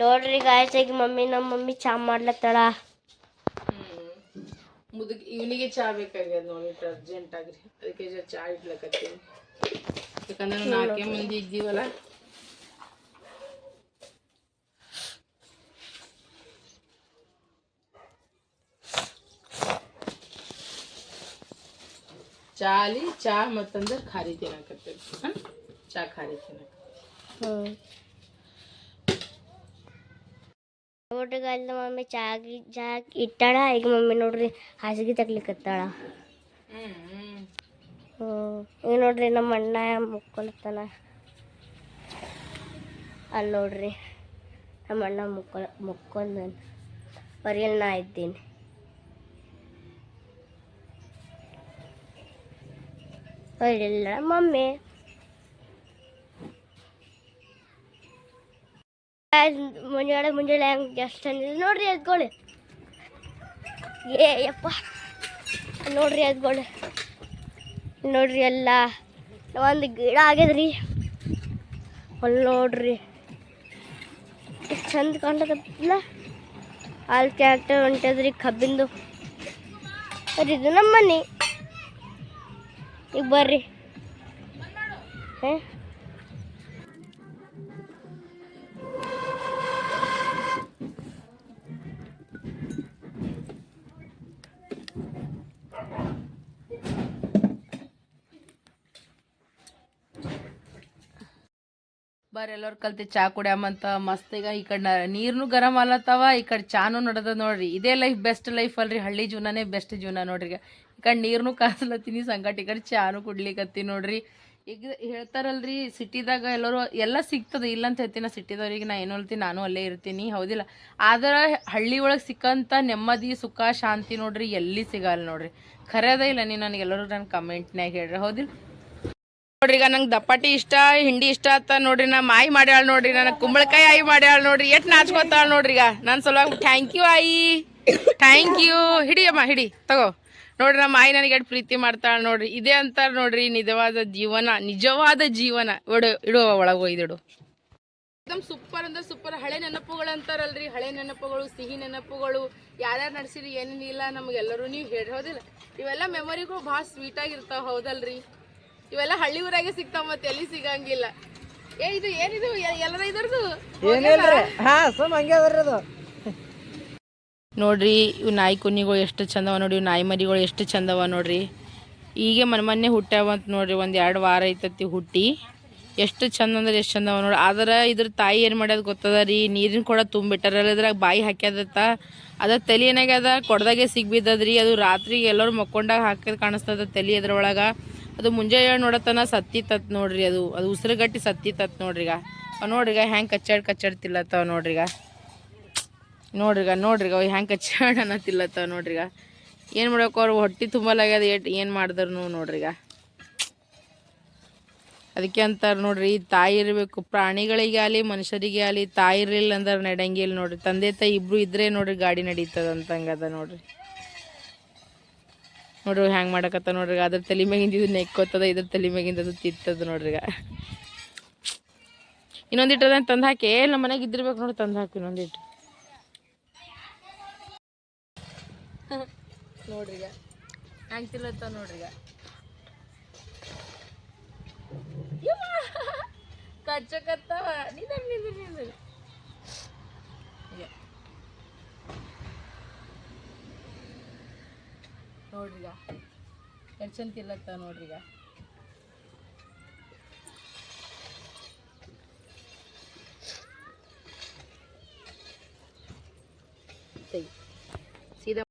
ನೋಡ್ರಿ ಗಾಯ್ಸ್ ಈಗ ಮಮ್ಮಿ ನಮ್ಮ ಮಮ್ಮಿ ಚಾ ಮಾಡ್ಲತ್ತಾಳ. ಮುದುಕ್ ಇವನಿಗೆ ಚಾ ಬೇಕಾಗ್ಯದ ನೋಡಿ ಅರ್ಜೆಂಟ್ ಆಗ್ರಿ ಅದಕ್ಕೆ ಜರ ಚಾ ಇಡ್ಲಕತ್ತೀನಿ. ಯಾಕಂದ್ರೆ ನಾವು ನಾಲ್ಕೇ ಮಂದಿ ಇದ್ದೀವಲ್ಲ. ಚಾಲಿ ಚಾ ಮತ್ತಂದ್ರೆ ಖಾರಿ ತಿನ್ನಕತ್ತೀವಿ. ಹಾಂ ಚಾ ಖಾರಿ ತಿನ್ನಕ ಹ್ಮ್. ಗಾಯ್ಸ್ ಮಮ್ಮಿ ಚಾಗಿ ಚಾ ಇಟ್ಟಾಳ. ಈಗ ಮಮ್ಮಿ ನೋಡ್ರಿ ಹಾಸಿಗೆ ತಗ್ಲಿಕ್ಕತ್ತಾಳ ಹ್ಞೂ ಈಗ ನೋಡ್ರಿ ನಮ್ಮ ಅಣ್ಣ ಮುಕ್ಕೊಳತ್ತಾನ. ಅಲ್ಲಿ ನೋಡ್ರಿ ನಮ್ಮ ಅಣ್ಣ ಮುಕ್ಕೊಳ ಮುಕ್ಕೊಂಡ್ ಬರಿಯಲ್ಲಿ ನಾ ಇದ್ದೀನಿ. ಇಲ್ಲ ಮಮ್ಮಿ. ಮುಂಜಾನೆ ಮುಂಜಾನೆ ಹೆಂಗೆ ಎಷ್ಟು ಚಂದ ನೋಡ್ರಿ ಎದ್ಕೊಳ್ಳಿ ಏ, ಯಪ್ಪ. ನೋಡ್ರಿ ಎದ್ಕೊಳ್ಳಿ ನೋಡ್ರಿ ಎಲ್ಲ. ಒಂದು ಗಿಡ ಆಗ್ಯದ್ರಿ. ಅಲ್ಲಿ ನೋಡ್ರಿ. ಎಷ್ಟು ಚಂದ ಕಾಣ್ತದಲ್ಲ. ಅಲ್ಲಿ ಟ್ಯಾಕ್ಟರ್ ಹೊಂಟದ್ರಿ ಕಬ್ಬಿಂದು. ಬರ್ರಿ ಇದು ನಮ್ಮ ಮನೆ ಈಗ ಬರ್ರಿ. ಹಾಂ? ಬರ್ರಿ ಎಲ್ಲರೂ ಕಲ್ತಿ ಚಾ ಕುಡಿಯಮ್ಮಂತ ಮಸ್ತ್ ಈಗ ಈ ಕಡೆ ನೀರ್ನು ಗರಂ ಅಲ್ಲತ್ತವ ಈ ಕಡೆ ಚಾನು ನಡದ ನೋಡ್ರಿ. ಇದೇ ಲೈಫ್ ಬೆಸ್ಟ್ ಲೈಫ್ ಅಲ್ರಿ, ಹಳ್ಳಿ ಜೀವನನೇ ಬೆಸ್ಟ್ ಜೀವನ ನೋಡ್ರಿ ಈಗ. ಈ ಕಡೆ ನೀರ್ನು ಕಾಸ್ಲತ್ತೀನಿ ಸಂಗಟ ಈ ಕಡೆ ಚಾನು ಕುಡ್ಲಿಕತ್ತಿ ನೋಡ್ರಿ. ಈಗ ಹೇಳ್ತಾರಲ್ರಿ, ಸಿಟಿದಾಗ ಎಲ್ಲರೂ ಎಲ್ಲ ಸಿಗ್ತದೆ ಇಲ್ಲ ಅಂತ ಹೇಳ್ತೀನಿ ಸಿಟಿದವ್ರಿಗೆ, ನಾ ಏನು ಹೇಳ್ತೀನಿ, ನಾನು ಅಲ್ಲೇ ಇರ್ತೀನಿ, ಹೌದಿಲ್ಲ. ಆದ್ರೆ ಹಳ್ಳಿ ಒಳಗೆ ಸಿಕ್ಕಂಥ ನೆಮ್ಮದಿ, ಸುಖ, ಶಾಂತಿ ನೋಡ್ರಿ, ಎಲ್ಲಿ ಸಿಗಲ್ಲ ನೋಡ್ರಿ. ಖರೇದ ಇಲ್ಲ ನೀವು ನನಗೆ ಎಲ್ಲರೂ ನನ್ನ ಕಮೆಂಟ್ನಾಗ ಹೇಳ್ರಿ ಹೌದಿಲ್ಲ ನೋಡ್ರಿ, ಈಗ ನಂಗೆ ದಪ್ಪಟಿ ಇಷ್ಟ, ಹಿಂಡಿ ಇಷ್ಟ ಅಂತ ನೋಡ್ರಿ, ನಾ ಮಾಯಿ ಮಾಡ್ಯಾಳ ನೋಡ್ರಿ, ನನಗೆ ಕುಂಬಳಕಾಯಿ ಆಯಿ ಮಾಡ್ಯಾಳ ನೋಡ್ರಿ ಎಷ್ಟು ನಾಚ್ಕೋತಾಳ ನೋಡ್ರಿ ಈಗ. ನನ್ನ ಸಲುವಾಗಿ ಥ್ಯಾಂಕ್ ಯು ಆಯಿ. ಥ್ಯಾಂಕ್ ಯು ಹಿಡಿಯಮ್ಮ ಹಿಡಿ, ತಗೋ. ನೋಡ್ರಿ ನಮ್ಮ ಮಾಯಿ ನನಗೆ ಎಷ್ಟು ಪ್ರೀತಿ ಮಾಡ್ತಾಳೆ ನೋಡ್ರಿ. ಇದೇ ಅಂತಾರೆ ನೋಡ್ರಿ, ನಿಜವಾದ ಜೀವನ ನಿಜವಾದ ಜೀವನ. ಇಡು ಇಡು ಒಳಗೆ ಒಯ್ದಿಡು ಸೂಪರ್ ಅಂದ್ರೆ ಸೂಪರ್ ಹಳೆ ನೆನಪುಗಳು ಅಂತಾರಲ್ರಿ, ಹಳೆ ನೆನಪುಗಳು, ಸಿಹಿ ನೆನಪುಗಳು. ಯಾರ್ಯಾರು ನಡೆಸಿರಿ ಏನೇನಿಲ್ಲ ನಮಗೆಲ್ಲರೂ ನೀವು ಹೇಳಿರೋದಿಲ್ಲ ಇವೆಲ್ಲ ಮೆಮೊರಿಗೂ ಭಾಳ ಸ್ವೀಟಾಗಿರ್ತಾವೆ ಹೌದಲ್ರಿ? ಇವೆಲ್ಲ ಹಳ್ಳಿ ಊರಾಗೆ ಸಿಗ್ತಾವ ಮತ್ತೆ ಎಲ್ಲಿ ಸಿಗಂಗಿಲ್ಲ. ಏ ಇದು ಏನಿದು? ಎಲ್ಲರ ಇದರದು ಹಾ ಸುಮ್ ಹಂಗೆ ಅದ್ರಿ ಅದು. ನೋಡ್ರಿ ಇವು ನಾಯಿ ಕುನ್ನಿಗಳು ಎಷ್ಟು ಚಂದವ ನೋಡಿ ಇವು ನಾಯಿ ಮರಿಗಳು ಎಷ್ಟು ಚಂದವ ನೋಡ್ರಿ. ಈಗ ಮನೆ ಮೊನ್ನೆ ಹುಟ್ಟ್ಯಾವಂತ ನೋಡ್ರಿ ಒಂದು ಎರಡು ವಾರ ಐತತಿ ಹುಟ್ಟಿ. ಎಷ್ಟು ಚಂದ ಅಂದ್ರೆ ಎಷ್ಟು ಚಂದವ ನೋಡಿ ಆದ್ರೆ ಇದ್ರ ತಾಯಿ ಏನು ಮಾಡ್ಯದ ಗೊತ್ತದ ರೀ? ನೀರಿನ ಕೊಡ ತುಂಬಿಟ್ಟಾರಲ್ಲ ಇದ್ರಾಗ ಬಾಯಿ ಹಾಕ್ಯದತ್ತ. ಅದ ತಲೆ ಏನಾಗ್ಯದ? ಕೊಡದಾಗೆ ಸಿಗ್ಬಿದ್ದದ್ರಿ. ಅದು ರಾತ್ರಿ ಎಲ್ಲರೂ ಮಕ್ಕೊಂಡಾಗ ಹಾಕಿದ್ ಕಾಣಿಸ್ತದ ತಲೆ ಅದ್ರೊಳಗೆ. ಅದು ಮುಂಜಾನೆ ನೋಡತನ ಸತ್ತಿತ್ತತ್ ನೋಡ್ರಿ ಅದು. ಅದು ಉಸಿರುಗಟ್ಟಿ ಸತ್ತಿತ್ತತ್ ನೋಡ್ರಿಗ. ಅವ್ ನೋಡ್ರಿಗ ಹೆಂಗೆ ಕಚ್ಚಾಡ್ ಕಚ್ಚಾಡ್ತಿಲ್ಲತ್ತವ ನೋಡ್ರಿಗ. ನೋಡ್ರಿಗ ನೋಡ್ರಿಗ ಅವ್ ಹೆಂಗೆ ಕಚ್ಚಾಡ್ ಅನ್ನತ್ತಿಲ್ಲತ್ತವ ನೋಡ್ರಿಗ. ಏನು ಮಾಡ್ಬೇಕು ಅವ್ರು ಹೊಟ್ಟೆ ತುಂಬಲಾಗ್ಯದ ಏಟ್ ಏನು ಮಾಡಿದ್ರು ನೋಡ್ರಿಗ. ಅದಕ್ಕೆ ಅಂತಾರೆ ನೋಡ್ರಿ ತಾಯಿ ಇರಬೇಕು ಪ್ರಾಣಿಗಳಿಗೆ ಆಗಲಿ ಮನುಷ್ಯರಿಗೆ ಆಗಲಿ ತಾಯಿ ಇರಲಿಲ್ಲ ಅಂದ್ರೆ ನಡೆಯಂಗಿಲ್ಲ ನೋಡ್ರಿ. ತಂದೆ ತಾಯಿ ಇಬ್ರು ಇದ್ರೆ ನೋಡ್ರಿ ಗಾಡಿ ನಡೀತದ ಅಂತಂಗದ ನೋಡ್ರಿ. ನೋಡ್ರಿ ಹ್ಯಾಂಗ್ ಮಾಡಕತ್ತ ನೋಡ್ರಿ ಅದ್ರ ತಲೆ ಮ್ಯಾಗಿಂದ ಇದು ನೆಕ್ಕೋತದ ಇದ್ರ ತಲೆ ಮ್ಯಾಗಿಂದ ಅದು ತಿತ್ತದ ನೋಡ್ರಿ ಈಗ ಇನ್ನೊಂದಿಟ್ಟು ಅದನ್ನ ತಂದು ಹಾಕಿ? ನಮ್ಮ ಮನೆಗೆ ಇದ್ದಿರ್ಬೇಕು ನೋಡಿ ತಂದು ಹಾಕಿ ಇನ್ನೊಂದಿಟ್ಟು ನೋಡ್ರಿಗ ಹ್ಯಾಂಗ್ ತಿಲ್ಲತ್ತ ನೋಡ್ರಿಗ ಕಚ್ಚಕತ್ತವ. ನಿಂದ್ರ ನಿಂದ್ರ ನಿಂದ್ರ ನೋಡ್ರಿಗ ಎಷ್ಟು ತಿಲ್ಲತ್ತ ನೋಡ್ರಿಗ. ತೆಗಿ. ಸೀದಾ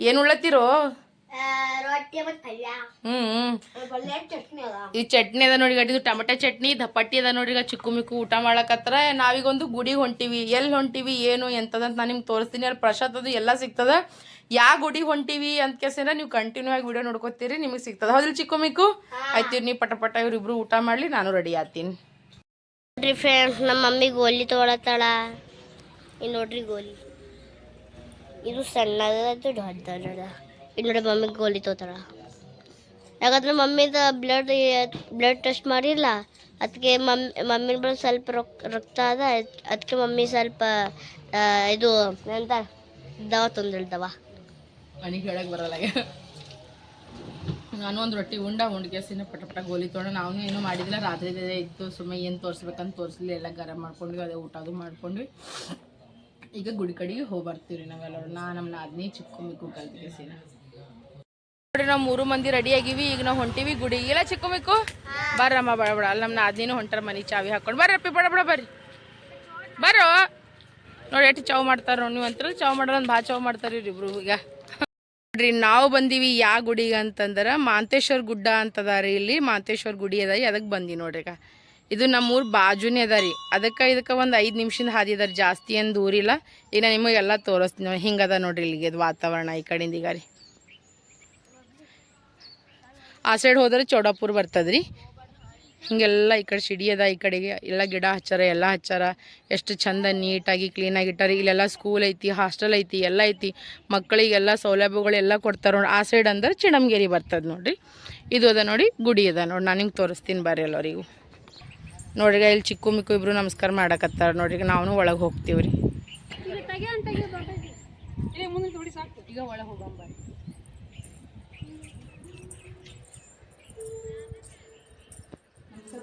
ಏನು ಉಳ್ಳತ್ತೀರೋ ಈ ಚಟ್ನಿ ಅದ ನೋಡಿ ಇದು ಟೊಮೆಟೊ ಚಟ್ನಿ ದಪ್ಪಟ್ಟಿ ಅದ ನೋಡಿ ಈಗ ಚಿಕ್ಕು ಮಿಕ್ಕು ಊಟ ಮಾಡಕತ್ರ. ನಾವೀಗೊಂದು ಗುಡಿ ಹೊಂಟಿವಿ. ಎಲ್ಲಿ ಹೊಂಟಿವಿ ಏನು ಎಂತದಂತ ನಾನು ನಿಮ್ಗೆ ತೋರಿಸ್ತೀನಿ. ಅಲ್ಲಿ ಪ್ರಸಾದ್ ಅದು ಎಲ್ಲ ಸಿಗ್ತದ. ಯಾವ ಗುಡಿ ಹೊಂಟಿವಿ ಅಂತ ಕೇಸಿಂದ ನೀವು ಕಂಟಿನ್ಯೂ ಆಗಿ ವಿಡಿಯೋ ನೋಡ್ಕೋತೀರಿ ನಿಮಗೆ ಸಿಗ್ತದ. ಹೌದಿಲ್ಲ ಚಿಕ್ಕು ಮಿಕ್ಕು? ಆಯ್ತು ನೀವು ಪಟ ಪಟ ಇವ್ರಿಬ್ರು ಊಟ ಮಾಡಲಿ ನಾನು ರೆಡಿ ಆಗ್ತೀನಿ. ನೋಡ್ರಿ ಫ್ರೆಂಡ್ಸ್ ನಮ್ಮ ಮಮ್ಮಿ ಗೋಲಿ ತೊಗೊಳತ್ತಾಳ. ನೋಡ್ರಿ ಗೋಲಿ. ಇದು ಸಣ್ಣದ ದೊಡ್ಡದ ಇಲ್ಲಿ ಮಮ್ಮಿಗೆ ಮಮ್ಮಿ ಗೋಲಿ ತೋತಾಳ ಯಾಕಂದ್ರೆ ಮಮ್ಮಿದ ಬ್ಲಡ್ ಬ್ಲಡ್ ಟೆಸ್ಟ್ ಮಾಡಿಲ್ಲ. ಅದಕ್ಕೆ ಮಮ್ಮಿ ಮಮ್ಮಿನ ಬಳಿ ಸ್ವಲ್ಪ ರೊಕ್ಕ ರಕ್ತ ಅದ. ಅದಕ್ಕೆ ಮಮ್ಮಿ ಸ್ವಲ್ಪ ಇದು ಎಂತ? ದವ ತಂದಿಳ್ ದವಾ ನನಗೆ ಹೇಳಕ್ಕೆ ಬರಲ್ಲ ನಾನು ಒಂದು ರೊಟ್ಟಿ ಉಂಡ ಉಂಡ್ಗೆಸಿನ ಪಟ ಪಟ ಗೋಲಿ ತೊಗೊಂಡು. ನಾವು ಏನು ಮಾಡಿದಿಲ್ಲ ರಾತ್ರಿ ಇತ್ತು, ಸುಮ್ಮನೆ ಏನು ತೋರಿಸ್ಬೇಕಂತ ತೋರಿಸ್ಲಿ ಎಲ್ಲ ಗರಂ ಮಾಡ್ಕೊಂಡ್ವಿ, ಅದೇ ಊಟ ಅದು ಮಾಡ್ಕೊಂಡ್ವಿ. ಈಗ ಗುಡಿ ಕಡೆಗೆ ಹೋಗಿ ಬರ್ತೀವಿ ನಾವೆಲ್ಲರೂ. ನಾ ನಮ್ಮ ನಾದಿನಿ ಚಿಕ್ಕ ಕಲ್ತಿಗೆಸಿನ ನೋಡ್ರಿ, ನಾವು ಮೂರು ಮಂದಿ ರೆಡಿ ಆಗಿವಿ, ಈಗ ನಾವು ಹೊಂಟಿವಿ ಗುಡಿ. ಇಲ್ಲ ಮಿಕ್ಕು? ಬರ್ರಮ್ಮ ಬಡ ಅಲ್ಲಿ ನಮ್ಮ ನಾದಿನೂ ಹೊಂಟಾರ, ಮನೆ ಚಾವಿ ಹಾಕೊಂಡು. ಬರ್ರಪ್ಪಿ ಬಡ ಬಡ, ಬರ್ರಿ. ಬರೋ ನೋಡಿ ಎಷ್ಟು ಚಾವ್ ಮಾಡ್ತಾರ ನೀವು ಅಂತ ಚಾವ್ ಮಾಡೋದು ಭಾಳ ಚಾವ್ ಮಾಡ್ತಾರೆ ಇಬ್ರು, ಈಗ. ನೋಡ್ರಿ, ನಾವು ಬಂದೀವಿ ಯಾ ಗುಡಿಗೆ ಅಂತಂದ್ರೆ ಮಾಂತೇಶ್ವರ ಗುಡ್ಡ ಅಂತದಾರಿ ಇಲ್ಲಿ. ಮಾಂತೇಶ್ವರ ಗುಡಿ ಅದ ರೀ ಅದಕ್ಕೆ ಬಂದಿ ನೋಡ್ರಿ ಈಗ. ಇದು ನಮ್ಮೂರು ಬಾಜುನೇ ಅದ ರೀ. ಅದಕ್ಕೆ ಇದಕ್ಕೆ ಒಂದು ಐದು ನಿಮಿಷದ ಹಾದಿ ಅದಾರಿ, ಜಾಸ್ತಿ ಏನು ದೂರಿಲ್ಲ ಈಗ ನಾ ನಿಮಗೆಲ್ಲ ತೋರಿಸ್ತೀನಿ ಹಿಂಗದ ನೋಡ್ರಿ ಇಲ್ಲಿಗೆ ವಾತಾವರಣ ಈ ಕಡೆಯಿಂದ ಈಗ ರೀ. ಆ ಸೈಡ್ ಹೋದ್ರೆ ಚೌಡಾಪುರ ಬರ್ತದ್ರಿ. ಹಿಂಗೆಲ್ಲ ಈ ಕಡೆ ಸಿಡಿ ಅದ, ಈ ಕಡೆಗೆ ಎಲ್ಲ ಗಿಡ ಹಚ್ಚಾರ, ಎಲ್ಲ ಹಚ್ಚಾರ. ಎಷ್ಟು ಚಂದ ನೀಟಾಗಿ ಕ್ಲೀನಾಗಿ ಇಟ್ಟಾರ. ಇಲ್ಲೆಲ್ಲ ಸ್ಕೂಲ್ ಐತಿ ಹಾಸ್ಟೆಲ್ ಐತಿ, ಎಲ್ಲ ಐತಿ. ಮಕ್ಕಳಿಗೆಲ್ಲ ಸೌಲಭ್ಯಗಳು ಎಲ್ಲ ಕೊಡ್ತಾರೆ ನೋಡಿ. ಆ ಸೈಡ್ ಅಂದ್ರೆ ಚಿಣಮಗೇರಿ ಬರ್ತದೆ ನೋಡಿರಿ. ಇದು ಅದ ನೋಡಿ, ಗುಡಿ ಅದ ನೋಡಿ. ನಾನು ನಿಮ್ಗೆ ತೋರಿಸ್ತೀನಿ ಬರ್ರಿ ಎಲ್ಲರಿಗೂ ನೋಡ್ರಿ ಇಲ್ಲಿ ಚಿಕ್ಕು ಮಿಕ್ಕು ಇಬ್ಬರು ನಮಸ್ಕಾರ ಮಾಡಕತ್ತಾರ ನೋಡ್ರಿ ನಾವು ಒಳಗೆ ಹೋಗ್ತೀವಿ ರೀ ಈಗ ಒಳಗೆ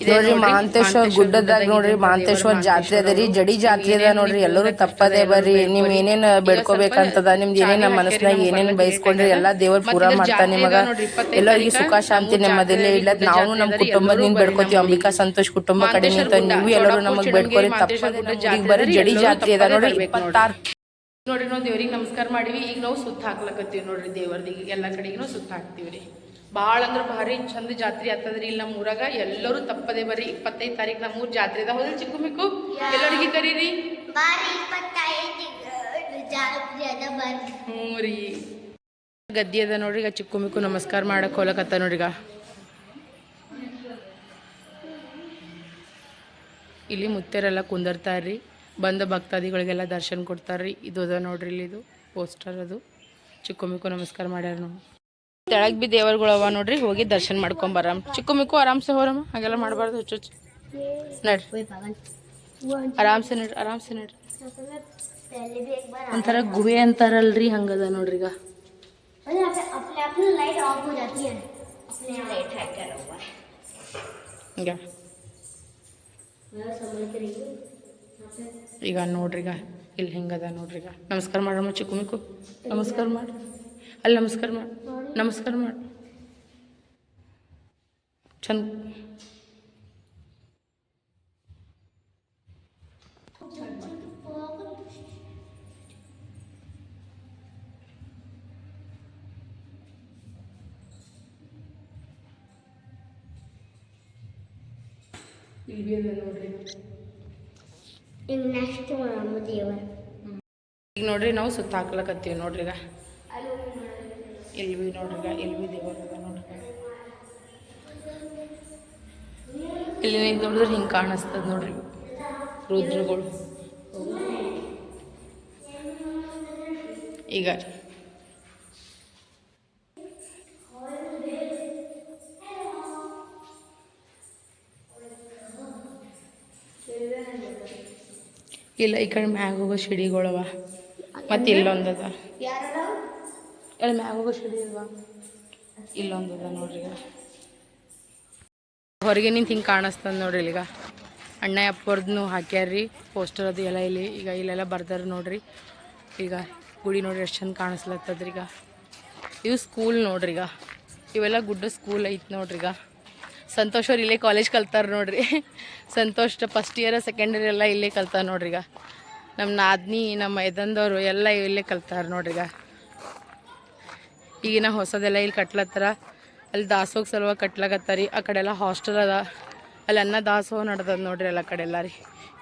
ನೋಡ್ರಿ ಮಾಂತೇಶ್ವರ ಗುಡ್ಡದಾಗ ನೋಡ್ರಿ ಮಾಂತೇಶ್ವರ ಜಾತ್ರೆ ಅದ ರೀ ಜಡಿ ಜಾತ್ರೆ ಅದ ನೋಡ್ರಿ ಎಲ್ಲರೂ ತಪ್ಪದೇ ಬರ್ರಿ ನಿಮ್ ಏನೇನ್ ಬೇಡ್ಕೋಬೇಕಂತದ ನಿಮ್ದು ಏನೇನ್ ನಮ್ಮ ಮನಸ್ನಾಗ ಏನೇನ್ ಬಯಸ್ಕೊಂಡ್ರಿ ಎಲ್ಲಾ ದೇವ್ರ ಪೂರ ಮಾಡ್ತಾನ ನಿಮಗ. ಎಲ್ಲರಿಗೂ ಸುಖ ಶಾಂತಿ ನೆಮ್ಮದಿಲ್ಲೇ ಇಲ್ಲ ನಾವು ನಮ್ಮ ಕುಟುಂಬದಿಂದ ಬೇಡ್ಕೋತೀವಿ ಅಂಬಿಕಾ ಸಂತೋಷ್ ಕುಟುಂಬ ಕಡೆ ನಿಂತ ನೀವು ಎಲ್ಲರೂ ನಮಗ್ ಬೇಡ್ಕೋರಿ ತಪ್ಪದೇ ಬರ್ರಿ ಜಡಿ ಜಾತ್ರೆ ಅದ ನೋಡ್ರಿ ಇಪ್ಪತ್ತಾರು ನೋಡ್ರಿ ನಾವು ದೇವ್ರಿಗೆ ನಮಸ್ಕಾರ ಮಾಡಿವಿ ಈಗ ನಾವು ಸುತ್ತ ಹಾಕ್ಲಕತ್ತೀವಿ ನೋಡ್ರಿ ದೇವರ್ದಿಗೆ ಎಲ್ಲ ಕಡೆಗೂ ಸುತ್ತ ಹಾಕ್ತೀವಿ ರೀ ಭಾಳ ಅಂದ್ರೆ ಭಾರಿ ಚಂದ ಜಾತ್ರೆ ಆಗ್ತದ್ರಿ ಇಲ್ಲಿ ನಮ್ಮ ಊರಾಗ. ಎಲ್ಲರೂ ತಪ್ಪದೆ ಬರ್ರಿ. ಇಪ್ಪತ್ತೈದು ತಾರೀಕು ನಮ್ಮ ಊರ್ ಜಾತ್ರೆ ಅದ. ಹೋದ್ರೆ ಚಿಕ್ಕ ಮಿಕ್ಕು? ಎಲ್ಲರಿಗೆ ಕರೀರಿ. ಹ್ಞೂ ರೀ. ಗದ್ದೆ ಅದ ನೋಡ್ರಿ. ಈಗ ಚಿಕ್ಕ ಮಿಕ್ಕು ನಮಸ್ಕಾರ ಮಾಡಕ್ಕೆ ಹೋಲಕತ್ತ ನೋಡ್ರಿ ಈಗ. ಇಲ್ಲಿ ಮುತ್ತೆರೆಲ್ಲ ಕುಂದರ್ತಾರ್ರಿ. ಬಂದ ಭಕ್ತಾದಿಗಳಿಗೆಲ್ಲ ದರ್ಶನ ಕೊಡ್ತಾರ್ರಿ. ಇದು ಅದ ನೋಡ್ರಿ ಇಲ್ಲಿ ಇದು. ಪೋಸ್ಟರ್ ಅದು. ಚಿಕ್ಕು ಮಿಕ್ಕು ನಮಸ್ಕಾರ ಮಾಡ್ಯಾರ ನಾವು तेग भी देवर नोड्री हम दर्शन मको बर चिख मिखो आराम से होरम हाँ मार्बार हच्च नड्री आराम से आराम से नड गुहे अंतारल हंगद नोड्रीग नोड्रीग इ नोड्रीग नमस्कार चिकुमिकु नमस्कार ಅಲ್ಲಿ ನಮಸ್ಕಾರ ಮಾಡಿ. ನಮಸ್ಕಾರ ಮಾಡಿ. ಚಂದ. ಈಗ ನೆಕ್ಸ್ಟ್ ಈಗ ನೋಡ್ರಿ ನಾವು ಸುತ್ತ ಹಾಕ್ಲಕತ್ತೀವಿ ನೋಡ್ರಿ ಈಗ. ಎಲ್ವಿ ಇಲ್ಲಿ ಬಿ ದೇವರ ಅದ ನೋಡ್ರಿ. ಇಲ್ಲಿ ನೋಡಿದ್ರೆ ಹಿಂಗೆ ಕಾಣಿಸ್ತದ ನೋಡ್ರಿ. ರುದ್ರಗಳು. ಈಗ. ಇಲ್ಲ, ಈ ಕಡೆ ಮ್ಯಾಗ ಹೋಗೋ ಶಿಡಿಗಳವ. ಮತ್ತೆ ಇಲ್ಲೊಂದದ ಯಾರು ಮ್ಯಾಗೋಗೋ ಮ್ಯಾಗ ಇಲ್ವಾ ಇಲ್ಲೊಂದು ಅಲ್ವಾ ನೋಡ್ರಿ ಹೊರಗೆ ನಿಂತು ಹಿಂಗೆ ಕಾಣಿಸ್ತದ ನೋಡ್ರಿ ಇಲ್ಲಿಗ ಅಣ್ಣ ಅಪ್ಪರ್ದು ಹಾಕ್ಯಾರ್ರಿ ಪೋಸ್ಟರ್ ಅದು ಎಲ್ಲ ಇಲ್ಲಿ. ಈಗ ಇಲ್ಲೆಲ್ಲ ಬರ್ದಾರ ನೋಡ್ರಿ. ಈಗ ಗುಡಿ ನೋಡ್ರಿ ಎಷ್ಟು ಚಂದ ಕಾಣಿಸ್ಲತ್ತದ್ರಿ ಈಗ. ಇವು ಸ್ಕೂಲ್ ನೋಡ್ರಿ ಈಗ. ಇವೆಲ್ಲ ಗುಡ್ಡ ಸ್ಕೂಲ್ ಐತೆ ನೋಡ್ರಿ ಈಗ. ಸಂತೋಷ್ ಅವ್ರು ಇಲ್ಲೇ ಕಾಲೇಜ್ ಕಲ್ತಾರೆ ನೋಡ್ರಿ. Santosh first year second year ಎಲ್ಲ ಇಲ್ಲೇ ಕಲ್ತಾರೆ ನೋಡ್ರಿ ಈಗ. ನಮ್ಮ ನಾದ್ನಿ ನಮ್ಮ ಎದಂದವರು ಎಲ್ಲ ಇಲ್ಲೇ ಕಲ್ತಾರೆ ನೋಡ್ರಿ ಈಗ. ಈಗಿನ ಹೊಸದೆಲ್ಲ ಇಲ್ಲಿ ಕಟ್ಲತ್ತರ. ಅಲ್ಲಿ ದಾಸೋಗ ಸಲುವಾಗಿ ಕಟ್ಲಾಕತ್ತಾರಿ. ಆ ಕಡೆ ಎಲ್ಲ ಹಾಸ್ಟೆಲ್ ಅದ. ಅಲ್ಲಿ ಅನ್ನ ದಾಸೋಹ ನಡ್ದದ ನೋಡ್ರಿ ಎಲ್ಲ ಕಡೆ ಎಲ್ಲ ರೀ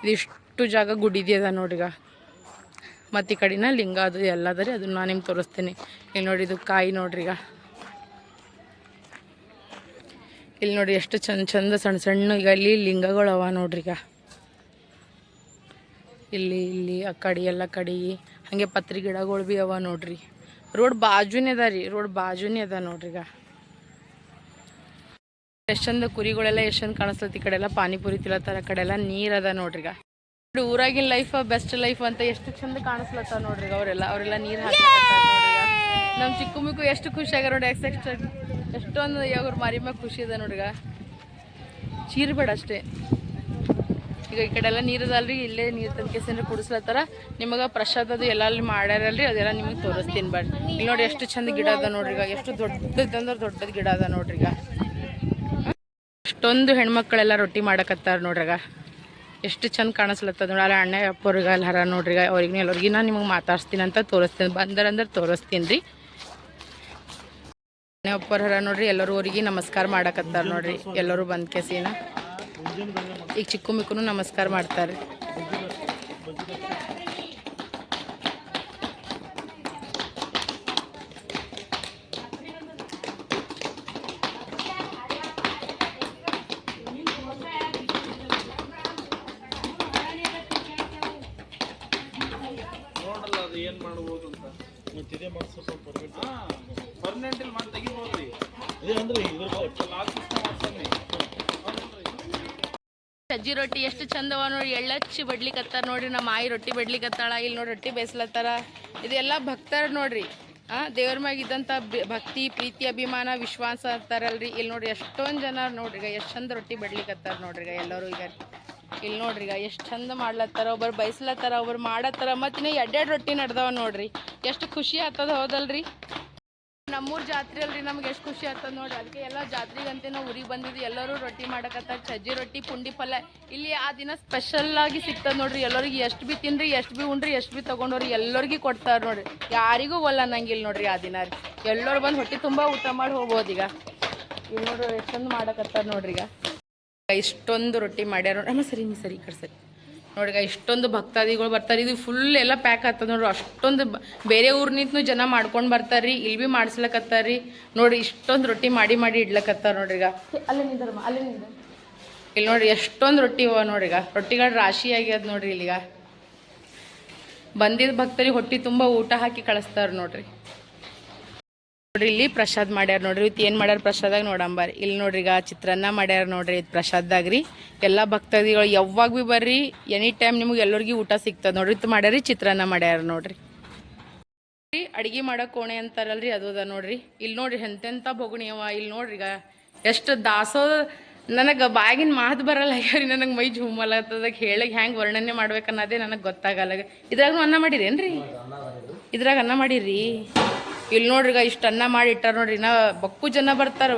ಇದಿಷ್ಟು ಜಾಗ ಗುಡಿದ್ಯದ ಅದ ನೋಡ್ರಿ ಈಗ ಮತ್ತು ಈ ಕಡೆನ ಲಿಂಗ ಅದು ಎಲ್ಲ ಅದ ರೀ. ಅದನ್ನ ನಾನು ನಿಮ್ಗೆ ತೋರಿಸ್ತೀನಿ. ಇಲ್ಲಿ ನೋಡಿ ಇದು ಕಾಯಿ ನೋಡ್ರಿಗ. ಇಲ್ಲಿ ನೋಡಿ ಎಷ್ಟು ಚಂದ ಚಂದ ಸಣ್ಣ ಸಣ್ಣ ಈಗ ಇಲ್ಲಿ ಲಿಂಗಗಳು ಅವ ನೋಡ್ರಿಗ. ಇಲ್ಲಿ ಇಲ್ಲಿ, ಆ ಕಡೆ ಎಲ್ಲ ಕಡೆ ಹಾಗೆ ಪತ್ರಿ ಗಿಡಗಳು ಭೀ ಅವ ನೋಡ್ರಿ. ರೋಡ್ ಬಾಜುನೇ ಅದ ರೀ, ರೋಡ್ ಬಾಜುನೇ ಅದ ನೋಡ್ರಿ ಈಗ. ಎಷ್ಟು ಚಂದ ಕುರಿಗಳೆಲ್ಲ ಎಷ್ಟು ಚಂದ ಕಾಣಿಸ್ತೈತಿ ಈ ಕಡೆ ಎಲ್ಲ, ಪಾನಿಪುರಿ ತಿಲತ್ತಾರ ಆ ಕಡೆ ಎಲ್ಲ, ನೀರ್ ಅದ ನೋಡ್ರಿ ಈಗ. ಊರಾಗಿನ ಲೈಫ್ ಬೆಸ್ಟ್ ಲೈಫ್ ಅಂತ ಎಷ್ಟು ಚಂದ ಕಾಣಿಸ್ಲತ್ತ ನೋಡ್ರಿ ಅವರೆಲ್ಲ ಅವರೆಲ್ಲ ನೀರ್ ಹಾಕಿ ನಮ್ಮ ಚಿಕ್ಕ ಮಿಕ್ಕು ಎಷ್ಟು ಖುಷಿ ಆಗ್ಯಾರ ನೋಡಿ ಎಕ್ಸ್ ಎಷ್ಟೊಂದು ಯಾವ್ರ ಮಾರಿ ಮ್ಯಾಗ ಖುಷಿ ಅದ ನೋಡ್ರಿಗ ಚೀರ್ಬೇಡ ಅಷ್ಟೇ. ಈಗ ಈ ಕಡೆ ಎಲ್ಲ ನೀರದಲ್ರಿ ಇಲ್ಲೇ ನೀರು ತಂದ್ಕೇಸಂದ್ರೆ ಕುಡಿಸ್ಲತ್ತಾರ? ನಿಮಗೆ ಪ್ರಸಾದ ಅದು ಎಲ್ಲ ಅಲ್ಲಿ ಮಾಡ್ಯಾರಲ್ರಿ, ಅದೆಲ್ಲ ನಿಮಗೆ ತೋರಿಸ್ತೀನಿ ಬರ್ರಿ ಇಲ್ಲಿ ನೋಡಿ ಎಷ್ಟು ಚಂದ ಗಿಡ ಅದ ನೋಡ್ರಿ ಈಗ, ಎಷ್ಟು ದೊಡ್ಡದಂದ್ರೆ ದೊಡ್ಡದ ಗಿಡ ಅದ ನೋಡ್ರಿ ಈಗ. ಅಷ್ಟೊಂದು ಹೆಣ್ಮಕ್ಳೆಲ್ಲ ರೊಟ್ಟಿ ಮಾಡಕತ್ತಾರ ನೋಡ್ರಿಗ ಎಷ್ಟು ಚಂದ ಕಾಣಿಸ್ಲತ್ತದ ನೋಡಿ, ಅಲ್ಲ ಅಣ್ಣ ಅಪ್ಪವ್ರಿಗೆ ಅಲ್ಲಿ ಹರ ನೋಡ್ರಿಗ ಅವ್ರಿಗೆ ಎಲ್ಲರಿಗೂ ನಾನು ನಿಮಗೆ ಮಾತಾಡ್ಸ್ತೀನಿ ಅಂತ ತೋರಿಸ್ತೀನಿ ಬಂದರಂದ್ರೆ ತೋರಿಸ್ತೀನಿ ರೀ. ಅಣ್ಣ ಅಪ್ಪರ ಹರ ನೋಡ್ರಿ, ಎಲ್ಲರೂ ಅವ್ರಿಗೆ ನಮಸ್ಕಾರ ಮಾಡಕತ್ತಾರ ನೋಡ್ರಿ, ಎಲ್ಲರೂ ಬಂದ್ ಕೆಸಿನ. ಈಗ ಚಿಕ್ಕು ಮಿಕ್ಕುನು ನಮಸ್ಕಾರ ಮಾಡ್ತಾರೆ. ಎಷ್ಟು ಚಂದವ ನೋಡಿ, ಎಳ್ಳಚ್ಚಿ ಬಡ್ಲಿಕತ್ತಾರ ನೋಡ್ರಿ ನಮ್ಮ ಆಯಿ ರೊಟ್ಟಿ ಬಡ್ಲಿಕತ್ತಾಳ, ಇಲ್ಲಿ ನೋಡಿ ರೊಟ್ಟಿ ಬೇಯಿಸ್ಲತ್ತಾರ ಇದೆಲ್ಲ ಭಕ್ತರ ನೋಡ್ರಿ. ಆ, ದೇವ್ರ ಮ್ಯಾಗ ಇದ್ದಂಥ ಭಕ್ತಿ, ಪ್ರೀತಿ, ಅಭಿಮಾನ, ವಿಶ್ವಾಸ ಅಂತಾರಲ್ರಿ. ಇಲ್ಲಿ ನೋಡ್ರಿ ಎಷ್ಟೊಂದು ಜನ ನೋಡ್ರಿ ಈಗ ಎಷ್ಟು ಚಂದ ರೊಟ್ಟಿ ಬಡ್ಲಿಕತ್ತಾರ ನೋಡ್ರಿ ಈಗ ಎಲ್ಲರೂ ಈಗ. ಇಲ್ಲಿ ನೋಡ್ರಿ ಈಗ ಎಷ್ಟು ಚಂದ ಮಾಡ್ಲತ್ತಾರ, ಒಬ್ಬರು ಬಯಸ್ಲತ್ತಾರ ಒಬ್ರು ಮಾಡತ್ತಾರ. ಮತ್ತು ಎರಡೆರಡು ರೊಟ್ಟಿ ನಡ್ದಾವ ನೋಡ್ರಿ. ಎಷ್ಟು ಖುಷಿ ಆಗ್ತದ ಹೌದಲ್ರಿ? ನಮ್ಮೂರ್ ಜಾತ್ರೆ ಅಲ್ರಿ, ನಮ್ಗೆ ಎಷ್ಟು ಖುಷಿ ಆಗ್ತದ ನೋಡಿ ಅದಕ್ಕೆ ಎಲ್ಲ ಜಾತ್ರೆಗಂತೆ ನಾವು ಊರಿಗೆ ಬಂದಿದ್ವಿ. ಎಲ್ಲರೂ ರೊಟ್ಟಿ ಮಾಡಕತ್ತಾರ, ಸಜ್ಜಿ ರೊಟ್ಟಿ, ಪುಂಡಿ ಪಲ್ಯ. ಇಲ್ಲಿ ಆ ದಿನ ಸ್ಪೆಷಲ್ ಆಗಿ ಸಿಗ್ತದ ನೋಡ್ರಿ. ಎಲ್ಲರಿಗೆ ಎಷ್ಟು ಬಿ ತಿನ್ರಿ, ಎಷ್ಟು ಬಿ ಉಣ್ರಿ, ಎಷ್ಟು ಬಿ ತಗೊಂಡ್ರಿ ಎಲ್ಲರಿಗೂ ಕೊಡ್ತಾರೆ ನೋಡ್ರಿ. ಯಾರಿಗೂ ಒಲ್ಲ ಅನ್ನಂಗಿಲ್ಲ ನೋಡ್ರಿ ಆ ದಿನ ರೀ. ಎಲ್ಲರೂ ಬಂದು ಹೊಟ್ಟೆ ತುಂಬ ಊಟ ಮಾಡಿ ಹೋಗ್ಬೋದು ಈಗ. ಇಲ್ಲಿ ನೋಡ್ರಿ ಎಷ್ಟೊಂದು ಮಾಡಕತ್ತಾರ ನೋಡ್ರಿ ಈಗ. ಇಷ್ಟೊಂದು ರೊಟ್ಟಿ ಮಾಡ್ಯಾರ ನೋಡ್ರಿ ಸರಿ ಸರಿ. ನೋಡ್ರಿ ಇಷ್ಟೊಂದು ಭಕ್ತಾದಿಗಳು ಬರ್ತಾರೆ. ಇದು ಫುಲ್ ಎಲ್ಲ ಪ್ಯಾಕ್ ಆಗ್ತದೆ ನೋಡ್ರಿ. ಅಷ್ಟೊಂದು ಬೇರೆ ಊರ್ನಿಂತೂ ಜನ ಮಾಡ್ಕೊಂಡು ಬರ್ತಾರ್ರಿ. ಇಲ್ಲಿ ಭೀ ಮಾಡಿಸ್ಲಕತ್ತಾರ್ರಿ. ನೋಡಿ ಇಷ್ಟೊಂದು ರೊಟ್ಟಿ ಮಾಡಿ ಮಾಡಿ ಇಡ್ಲಕತ್ತಾರ ನೋಡ್ರಿ ಈಗ ಅಲ್ಲಿ ನಿಂದರಮ್ಮ ಅಲ್ಲಿ ನಿಂದ ಇಲ್ಲಿ ನೋಡ್ರಿ ಎಷ್ಟೊಂದು ರೊಟ್ಟಿ ಇವ ನೋಡ್ರಿ ಈಗ ರೊಟ್ಟಿಗಳ ರಾಶಿ ಆಗ್ಯದ ನೋಡ್ರಿ ಇಲ್ಲಿಗ. ಬಂದಿದ್ದ ಭಕ್ತರಿಗೆ ಹೊಟ್ಟಿ ತುಂಬ ಊಟ ಹಾಕಿ ಕಳಿಸ್ತಾರ ನೋಡ್ರಿ. ನೋಡ್ರಿ, ಇಲ್ಲಿ ಪ್ರಸಾದ್ ಮಾಡ್ಯಾರ ನೋಡ್ರಿ. ಇವತ್ತು ಏನು ಮಾಡ್ಯಾರ ಪ್ರಸಾದಾಗ ನೋಡಂಬಾರಿ ಇಲ್ಲಿ ನೋಡ್ರಿ ಈಗ ಚಿತ್ರಾನ್ನ ಮಾಡ್ಯಾರ ನೋಡ್ರಿ ಇದು ಪ್ರಸಾದ್ದಾಗ ರೀ. ಎಲ್ಲ ಭಕ್ತಾದಿಗಳು ಯಾವಾಗ ಭೀ ಬರ್ರಿ ಎನಿ ಟೈಮ್ ನಿಮ್ಗೆ ಎಲ್ಲರಿಗೂ ಊಟ ಸಿಗ್ತದೆ ನೋಡ್ರಿ. ಇದು ಮಾಡ್ಯಾರಿ ಚಿತ್ರಾನ್ನ ಮಾಡ್ಯಾರ ನೋಡ್ರಿ. ಅಡಿಗೆ ಮಾಡೋ ಕೋಣೆ ಅಂತಾರಲ್ರಿ, ಅದು ಅದ ನೋಡ್ರಿ. ಇಲ್ಲಿ ನೋಡ್ರಿ ಎಂತೆಂಥ ಬೊಗುಣಿ ಅವ ಇಲ್ಲಿ ನೋಡ್ರಿ ಈಗ ಎಷ್ಟು ದಾಸೋ, ನನಗೆ ಬಾಗಿನ ಮಾತು ಬರಲ್ಲ ಯಾರೀ ನನಗೆ ಮೈ ಜುಮ್ಮಲತ್ತದ ಹೇಳಿ ಹೆಂಗೆ ವರ್ಣನೆ ಮಾಡ್ಬೇಕನ್ನೋದೇ ನನಗೆ ಗೊತ್ತಾಗಲ್ಲ ಇದ್ರಾಗ ಅನ್ನ ಮಾಡಿರೇನ್ರಿ? ಇದ್ರಾಗ ಅನ್ನ ಮಾಡಿರಿ? ಇಲ್ಲಿ ಈಗ ಇಷ್ಟು ಅನ್ನ ಮಾಡಿ ಇಟ್ಟಾರ ನೋಡ್ರಿ ನಾ ಬಕ್ಕು ಜನ ಬರ್ತಾರ.